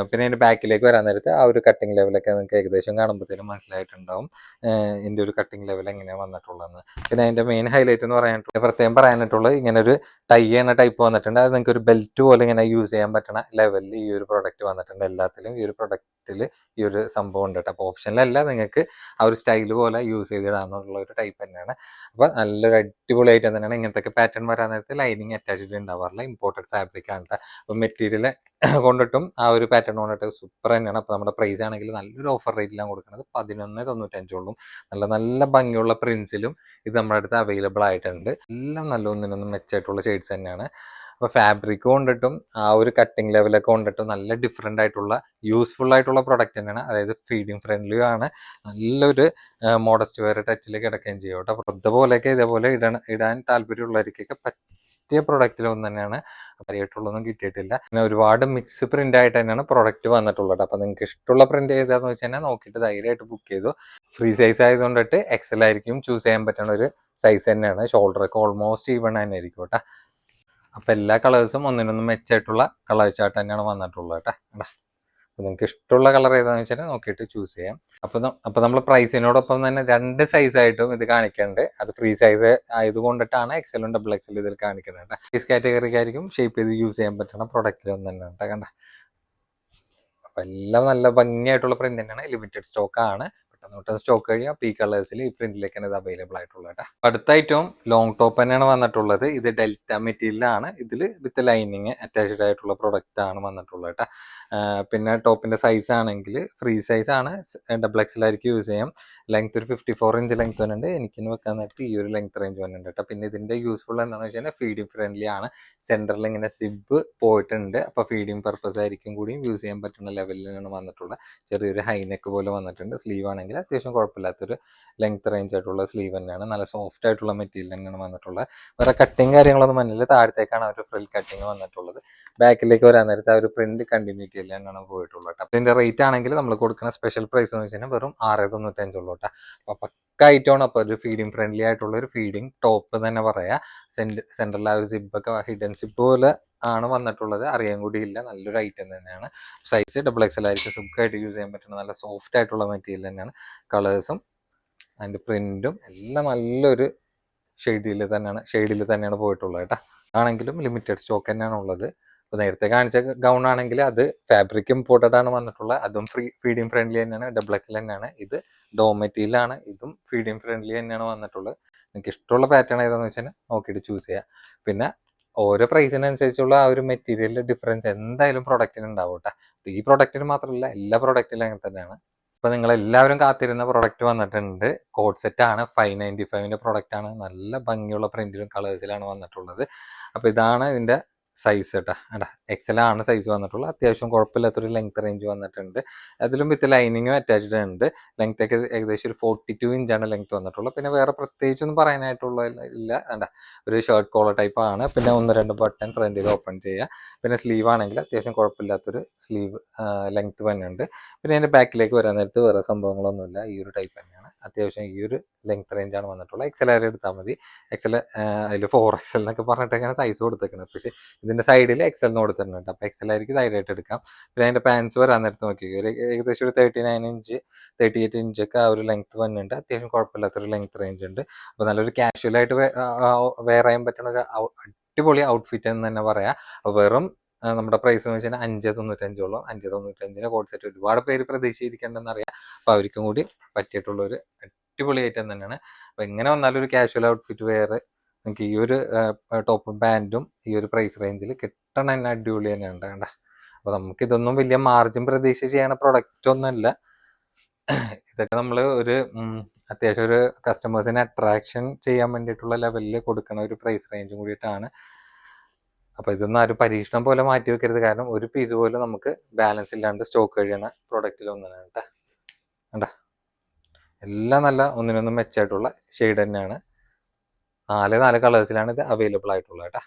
പിന്നെ അതിന്റെ ബാക്കിലേക്ക് വരാൻ നേരത്ത് ആ ഒരു കട്ടിങ് ലെവലൊക്കെ നിങ്ങൾക്ക് ഏകദേശം കാണുമ്പോഴത്തേനും മനസ്സിലായിട്ടുണ്ടാവും ഇതിന്റെ ഒരു കട്ടിങ് ലെവൽ എങ്ങനെയാണ് വന്നിട്ടുള്ളതെന്ന്. പിന്നെ അതിന്റെ മെയിൻ ഹൈലൈറ്റ് എന്ന് പറയാനായിട്ട് പ്രത്യേകം പറയാനായിട്ടുള്ളത് ഇങ്ങനെ ഒരു ടൈ ചെയ്യുന്ന ടൈപ്പ് വന്നിട്ടുണ്ട്. അത് നിങ്ങൾക്ക് ഒരു ബെൽറ്റ് പോലെ ഇങ്ങനെ യൂസ് ചെയ്യാൻ പറ്റണ ലെവലിൽ ഈ ഒരു പ്രൊഡക്റ്റ് വന്നിട്ടുണ്ട്. എല്ലാത്തിലും ഈ ഒരു പ്രൊഡക്റ്റിൽ ഈ ഒരു സംഭവം ഉണ്ട് കേട്ടോ അപ്പോൾ ഓപ്ഷനിലല്ല നിങ്ങൾക്ക് ആ ഒരു സ്റ്റൈൽ പോലെ യൂസ് ചെയ്തിടാന്നുള്ള ഒരു ടൈപ്പ് തന്നെയാണ്. അപ്പോൾ നല്ലൊരു അടിപൊളി ഐറ്റം തന്നെയാണ് ഇങ്ങനത്തെ പാറ്റേൺ വരാൻ നേരത്തെ ലൈനിങ് അറ്റാച്ച്ഡ് ഉണ്ടാവാറില്ല ഇമ്പോർട്ടഡ് ഫാബ്രിക് ആണ് അപ്പോൾ മെറ്റീരിയൽ കൊണ്ടിട്ടും ആ ഒരു പാറ്റേൺ കൊണ്ടിട്ട് സൂപ്പർ തന്നെയാണ്. അപ്പോൾ നമ്മുടെ പ്രൈസ് ആണെങ്കിൽ നല്ലൊരു ഓഫർ റേറ്റിലാണ് കൊടുക്കുന്നത്. പതിനൊന്ന് തൊണ്ണൂറ്റഞ്ചോളും നല്ല നല്ല ഭംഗിയുള്ള പ്രിൻസിലും ഇത് നമ്മുടെ അടുത്ത് അവൈലബിൾ ആയിട്ടുണ്ട്. എല്ലാം നല്ല ഒന്നിനൊന്നും മെച്ചമായിട്ടുള്ള ഷെയ്ഡ്സ് തന്നെയാണ്. അപ്പോൾ ഫാബ്രിക് കൊണ്ടിട്ടും ആ ഒരു കട്ടിങ് ലെവലൊക്കെ കൊണ്ടിട്ടും നല്ല ഡിഫറെന്റ് ആയിട്ടുള്ള യൂസ്ഫുൾ ആയിട്ടുള്ള പ്രൊഡക്റ്റ് തന്നെയാണ്. അതായത് ഫീഡിങ് ഫ്രണ്ട്ലി ആണ്. നല്ലൊരു മോഡസ്റ്റ് വെയർ ടച്ചിൽ കിടക്കുകയും ചെയ്യും കേട്ടോ. അപ്പോൾ ഇതുപോലെയൊക്കെ ഇതേപോലെ ഇടാൻ ഇടാൻ താല്പര്യമുള്ളവർക്കൊക്കെ പറ്റിയ പ്രൊഡക്റ്റിലൊന്നും തന്നെയാണ് കാര്യമായിട്ടുള്ളതൊന്നും കിട്ടിയിട്ടില്ല. പിന്നെ ഒരുപാട് മിക്സ് പ്രിന്റ് ആയിട്ട് തന്നെയാണ് പ്രൊഡക്റ്റ് വന്നിട്ടുള്ളത് അപ്പോൾ നിങ്ങൾക്ക് ഇഷ്ടമുള്ള പ്രിന്റ് ഏതാന്ന് വെച്ച് കഴിഞ്ഞാൽ നോക്കിയിട്ട് ധൈര്യമായിട്ട് ബുക്ക് ചെയ്തു. ഫ്രീ സൈസ് ആയതുകൊണ്ടിട്ട് എക്സൽ ആയിരിക്കും ചൂസ് ചെയ്യാൻ പറ്റുന്ന ഒരു സൈസ് തന്നെയാണ്. ഷോൾഡറൊക്കെ ഓൾമോസ്റ്റ് ഈവൺ തന്നെ ആയിരിക്കും കേട്ടോ. അപ്പോൾ എല്ലാ കളേഴ്സും ഒന്നിനൊന്നും മെച്ചായിട്ടുള്ള കളർ ചാർട്ട് തന്നെയാണ് വന്നിട്ടുള്ളത് കേട്ടോ. കേട്ടോ നിങ്ങൾക്ക് ഇഷ്ടമുള്ള കളർ ഏതാണെന്ന് വെച്ചാൽ നോക്കിയിട്ട് ചൂസ് ചെയ്യാം. അപ്പോൾ അപ്പോൾ നമ്മൾ പ്രൈസിനോടൊപ്പം തന്നെ രണ്ട് സൈസ് ആയിട്ടും ഇത് കാണിക്കേണ്ടത് അത് ഫ്രീ സൈസ് ആയതുകൊണ്ടിട്ടാണ് എക്സലും ഡബിൾ എക്സൽ ഇതിൽ കാണിക്കുന്നത് കേട്ടോ. ഈ കാറ്റഗറിക്കായിരിക്കും ഷേപ്പ് ചെയ്ത് യൂസ് ചെയ്യാൻ പറ്റുന്ന പ്രൊഡക്റ്റിലൊന്നും തന്നെ കേട്ടോ. കണ്ട? അപ്പോൾ എല്ലാം നല്ല ഭംഗിയായിട്ടുള്ള പ്രിന്റ് തന്നെയാണ്. ലിമിറ്റഡ് സ്റ്റോക്ക് ആണ്. പെട്ടെന്ന് പെട്ടെന്ന് സ്റ്റോക്ക് കഴിയാം. പി കളേഴ്സിൽ ഈ പ്രിന്റിലേക്കാണ് ഇത് അവൈലബിൾ ആയിട്ടുള്ളത് കേട്ടോ. അടുത്ത ഐറ്റവും ലോങ് ടോപ്പ് തന്നെയാണ് വന്നിട്ടുള്ളത്. ഇത് ഡെൽറ്റ മെറ്റീരിയലാണ് ഇതിൽ വിത്ത് ലൈനിങ് അറ്റാച്ച്ഡ് ആയിട്ടുള്ള പ്രൊഡക്റ്റ് ആണ് വന്നിട്ടുള്ളത് കേട്ടോ. പിന്നെ ടോപ്പിന്റെ സൈസ് ആണെങ്കിൽ ഫ്രീ സൈസ് ആണ്. ഡബിൾ എക്സിലായിരിക്കും യൂസ് ചെയ്യാം. ലെങ്ത് ഒരു ഫിഫ്റ്റി ഫോർ ഇഞ്ച് ലെങ്ത് വന്നുണ്ട് എനിക്കിന് വെക്കാൻ നേരത്തെ ഈ ഒരു ലെങ്ത് റേഞ്ച് വന്നിട്ടുണ്ട് കേട്ടോ. പിന്നെ ഇതിന്റെ യൂസ്ഫുൾ എന്താണെന്ന് വെച്ച് കഴിഞ്ഞാൽ ഫീഡിങ് ഫ്രണ്ട്ലി ആണ്. സെന്ററിൽ ഇങ്ങനെ സിബ് പോയിട്ടുണ്ട്. അപ്പോൾ ഫീഡിങ് പർപ്പസ് ആയിരിക്കും കൂടിയും യൂസ് ചെയ്യാൻ പറ്റുന്ന ലെവലിലാണ് വന്നിട്ടുള്ളത്. ചെറിയൊരു ഹൈനെക്ക് പോലെ വന്നിട്ടുണ്ട്. സ്ലീവ് ആണെങ്കിൽ അത്യാവശ്യം കുഴപ്പമില്ലാത്തൊരു ലെങ്ത് റേഞ്ച് ആയിട്ടുള്ള സ്ലീവ് തന്നെയാണ്. നല്ല സോഫ്റ്റ് ആയിട്ടുള്ള മെറ്റീരിയൽ തന്നെയാണ് വന്നിട്ടുള്ളത്. വേറെ കട്ടിങ് കാര്യങ്ങളൊന്നും വന്നില്ല. താഴത്തേക്കാണ് അവർ ഫ്രിൽ കട്ടിങ് വന്നിട്ടുള്ളത്. ബാക്കിലേക്ക് വരാൻ നേരത്തെ ആ ഒരു പ്രിന്റ് കണ്ടിന്യൂറ്റി തന്നെയാണ് പോയിട്ടുള്ളൂ കേട്ടോ ഇതിന്റെ റേറ്റ് ആണെങ്കിൽ നമ്മൾ കൊടുക്കുന്ന സ്പെഷ്യൽ പ്രൈസ് എന്ന് വെച്ച് കഴിഞ്ഞാൽ വെറും ആറ് തൊണ്ണൂറ്റഞ്ചുള്ളൂ കേട്ടോ അപ്പോൾ പക്ക ഐറ്റമാണ് അപ്പോൾ ഒരു ഫീഡിങ് ഫ്രണ്ട്ലി ആയിട്ടുള്ള ഒരു ഫീഡിങ് ടോപ്പ് തന്നെ പറയാം. സെന്റ് സെന്ററിൽ ആ ഒരു സിബൊക്കെ ഹിഡൻ സിബ് പോലെ ആണ് വന്നിട്ടുള്ളത്. അറിയാൻ കൂടിയില്ല നല്ലൊരു ഐറ്റം തന്നെയാണ്. സൈസ് ഡബിൾ എക്സൽ ആയിരിക്കും. സുഖമായിട്ട് യൂസ് ചെയ്യാൻ പറ്റുന്ന നല്ല സോഫ്റ്റ് ആയിട്ടുള്ള മെറ്റീരിയൽ തന്നെയാണ്. കളേഴ്സും അതിന്റെ പ്രിന്റും എല്ലാം നല്ലൊരു ഷെയ്ഡിൽ തന്നെയാണ് ഷെയ്ഡിൽ തന്നെയാണ് പോയിട്ടുള്ളത് കേട്ടോ ആണെങ്കിലും ലിമിറ്റഡ് സ്റ്റോക്ക് തന്നെയാണ് ഉള്ളത്. അപ്പോൾ നേരത്തെ കാണിച്ച ഗൗൺ ആണെങ്കിൽ അത് ഫാബ്രിക് ഇമ്പോർട്ടഡ് ആണ് വന്നിട്ടുള്ളത് അതും ഫ്രീ ഫീഡിങ് ഫ്രണ്ട്ലി തന്നെയാണ് ഡബിൾ എക്സൽ തന്നെയാണ്. ഇത് ഡോ മെറ്റീരിയലാണ് ഇതും ഫീഡിങ് ഫ്രണ്ട്ലി തന്നെയാണ് വന്നിട്ടുള്ളത്. നിങ്ങൾക്ക് ഇഷ്ടമുള്ള പാറ്റേൺ ഏതാണെന്ന് വെച്ചാൽ നോക്കിയിട്ട് ചൂസ് ചെയ്യുക പിന്നെ ഓരോ പ്രൈസിനനുസരിച്ചുള്ള ആ ഒരു മെറ്റീരിയലിന്റെ ഡിഫറൻസ് എന്തായാലും പ്രൊഡക്റ്റിന് ഉണ്ടാവും കേട്ടോ ഈ പ്രൊഡക്റ്റിന് മാത്രമല്ല എല്ലാ പ്രൊഡക്റ്റിലും അങ്ങനെ തന്നെയാണ്. ഇപ്പൊ നിങ്ങൾ എല്ലാവരും കാത്തിരുന്ന പ്രൊഡക്റ്റ് വന്നിട്ടുണ്ട്. കോഡ് സെറ്റ് ആണ് ഫൈവ് നയന്റി പ്രൊഡക്റ്റ് ആണ്. നല്ല ഭംഗിയുള്ള പ്രിന്റിലും കളേഴ്സിലാണ് വന്നിട്ടുള്ളത്. അപ്പോൾ ഇതാണ് ഇതിന്റെ സൈസ് കേട്ടോ. എടാ എക്സൽ ആണ് സൈസ് വന്നിട്ടുള്ളത് അത്യാവശ്യം കുഴപ്പമില്ലാത്തൊരു ലെങ്ത് റേഞ്ച് വന്നിട്ടുണ്ട്. അതിലും വിത്ത് ലൈനിങ്ങും അറ്റാച്ച്ഡ് ഉണ്ട്. ലെങ്ത് ഒക്കെ ഏകദേശം ഒരു ഫോർട്ടി ടു ഇഞ്ചാണ് ലെങ്ത് വന്നിട്ടുള്ളത് പിന്നെ വേറെ പ്രത്യേകിച്ചൊന്നും പറയാനായിട്ടുള്ള ഇല്ല വേണ്ട ഒരു ഷർട്ട് കോളർ ടൈപ്പ് ആണ്. പിന്നെ ഒന്ന് രണ്ട് ബട്ടൺ ഫ്രണ്ടിൽ ഓപ്പൺ ചെയ്യുക പിന്നെ സ്ലീവ് ആണെങ്കിൽ അത്യാവശ്യം കുഴപ്പമില്ലാത്തൊരു സ്ലീവ് ലെങ്ത് തന്നെ ഉണ്ട് പിന്നെ അതിന്റെ ബാക്കിലേക്ക് വരാൻ നേരത്ത് വേറെ സംഭവങ്ങളൊന്നുമില്ല. ഈ ഒരു ടൈപ്പ് തന്നെയാണ്. അത്യാവശ്യം ഈ ഒരു ലെങ്ത് റേഞ്ച് ആണ് വന്നിട്ടുള്ളത്. എക്സൽ ആര് എടുത്താൽ മതി. എക്സൽ അതിൽ ഫോർ എക്സൽ എന്നൊക്കെ പറഞ്ഞിട്ടൊക്കെയാണ് സൈസ് കൊടുത്തേക്കുന്നത് പക്ഷേ ഇതിന്റെ സൈഡിൽ എക്സൽ എന്ന് കൊടുത്തിട്ടുണ്ട് അപ്പോൾ എക്സൽ ആയിരിക്കും സൈഡായിട്ട് എടുക്കാം. പിന്നെ അതിന്റെ പാൻസ് വരാൻ നേരത്ത് നോക്കി ഒരു ഏകദേശം ഒരു thirty nine inch thirty eight inch ഒക്കെ ആ ഒരു ലെങ്ത് വന്നിട്ടുണ്ട്. അത്യാവശ്യം കുഴപ്പമില്ലാത്തൊരു ലെങ്ത് റേഞ്ച് ഉണ്ട്. അപ്പോൾ നല്ലൊരു കാഷ്വൽ ആയിട്ട് വെയർ ചെയ്യാൻ പറ്റുന്ന ഒരു അടിപൊളി ഔട്ട്ഫിറ്റ് എന്ന് തന്നെ പറയാം. അപ്പോൾ വെറും നമ്മുടെ പ്രൈസ് എന്ന് വെച്ചാൽ അഞ്ച് തൊണ്ണൂറ്റഞ്ചോളം അഞ്ച് തൊണ്ണൂറ്റഞ്ചിന് കോഡ് സെറ്റ് ഒരുപാട് പേര് പ്രതീക്ഷിച്ചിരിക്കേണ്ടെന്ന് അറിയാം. അപ്പോൾ അവർക്കും കൂടി പറ്റിയിട്ടുള്ള ഒരു അടിപൊളി ഐറ്റം തന്നെയാണ് അപ്പോൾ എങ്ങനെ വന്നാലും ഒരു കാഷ്വൽ ഔട്ട്ഫിറ്റ് വെയർ നിങ്ങൾക്ക് ഈ ഒരു ടോപ്പും പാന്റും ഈ ഒരു പ്രൈസ് റേഞ്ചിൽ കിട്ടണ തന്നെ അടിപൊളി തന്നെ ഉണ്ടാകണ്ട അപ്പോൾ നമുക്ക് ഇതൊന്നും വലിയ മാർജിൻ പ്രതീക്ഷിച്ച് ചെയ്യണ പ്രൊഡക്റ്റ് ഒന്നുമല്ല ഇതൊക്കെ നമ്മൾ ഒരു അത്യാവശ്യം ഒരു കസ്റ്റമേഴ്സിനെ അട്രാക്ഷൻ ചെയ്യാൻ വേണ്ടിയിട്ടുള്ള ലെവലിൽ കൊടുക്കുന്ന ഒരു പ്രൈസ് റേഞ്ചും കൂടിയിട്ടാണ്. അപ്പോൾ ഇതൊന്നും ആരും പരീക്ഷണം പോലെ മാറ്റി വെക്കരുത്. കാരണം ഒരു പീസ് പോലും നമുക്ക് ബാലൻസ് ഇല്ലാണ്ട് സ്റ്റോക്ക് കഴിയണ പ്രൊഡക്റ്റിൽ ഒന്നാണ് കേട്ടോ. കണ്ട. എല്ലാം നല്ല ഒന്നിനൊന്നും മെച്ചമായിട്ടുള്ള ഷെയ്ഡ് തന്നെയാണ്. നാല് നാല് കളേഴ്സിലാണ് ഇത് അവൈലബിൾ ആയിട്ടുള്ളത് കേട്ടോ.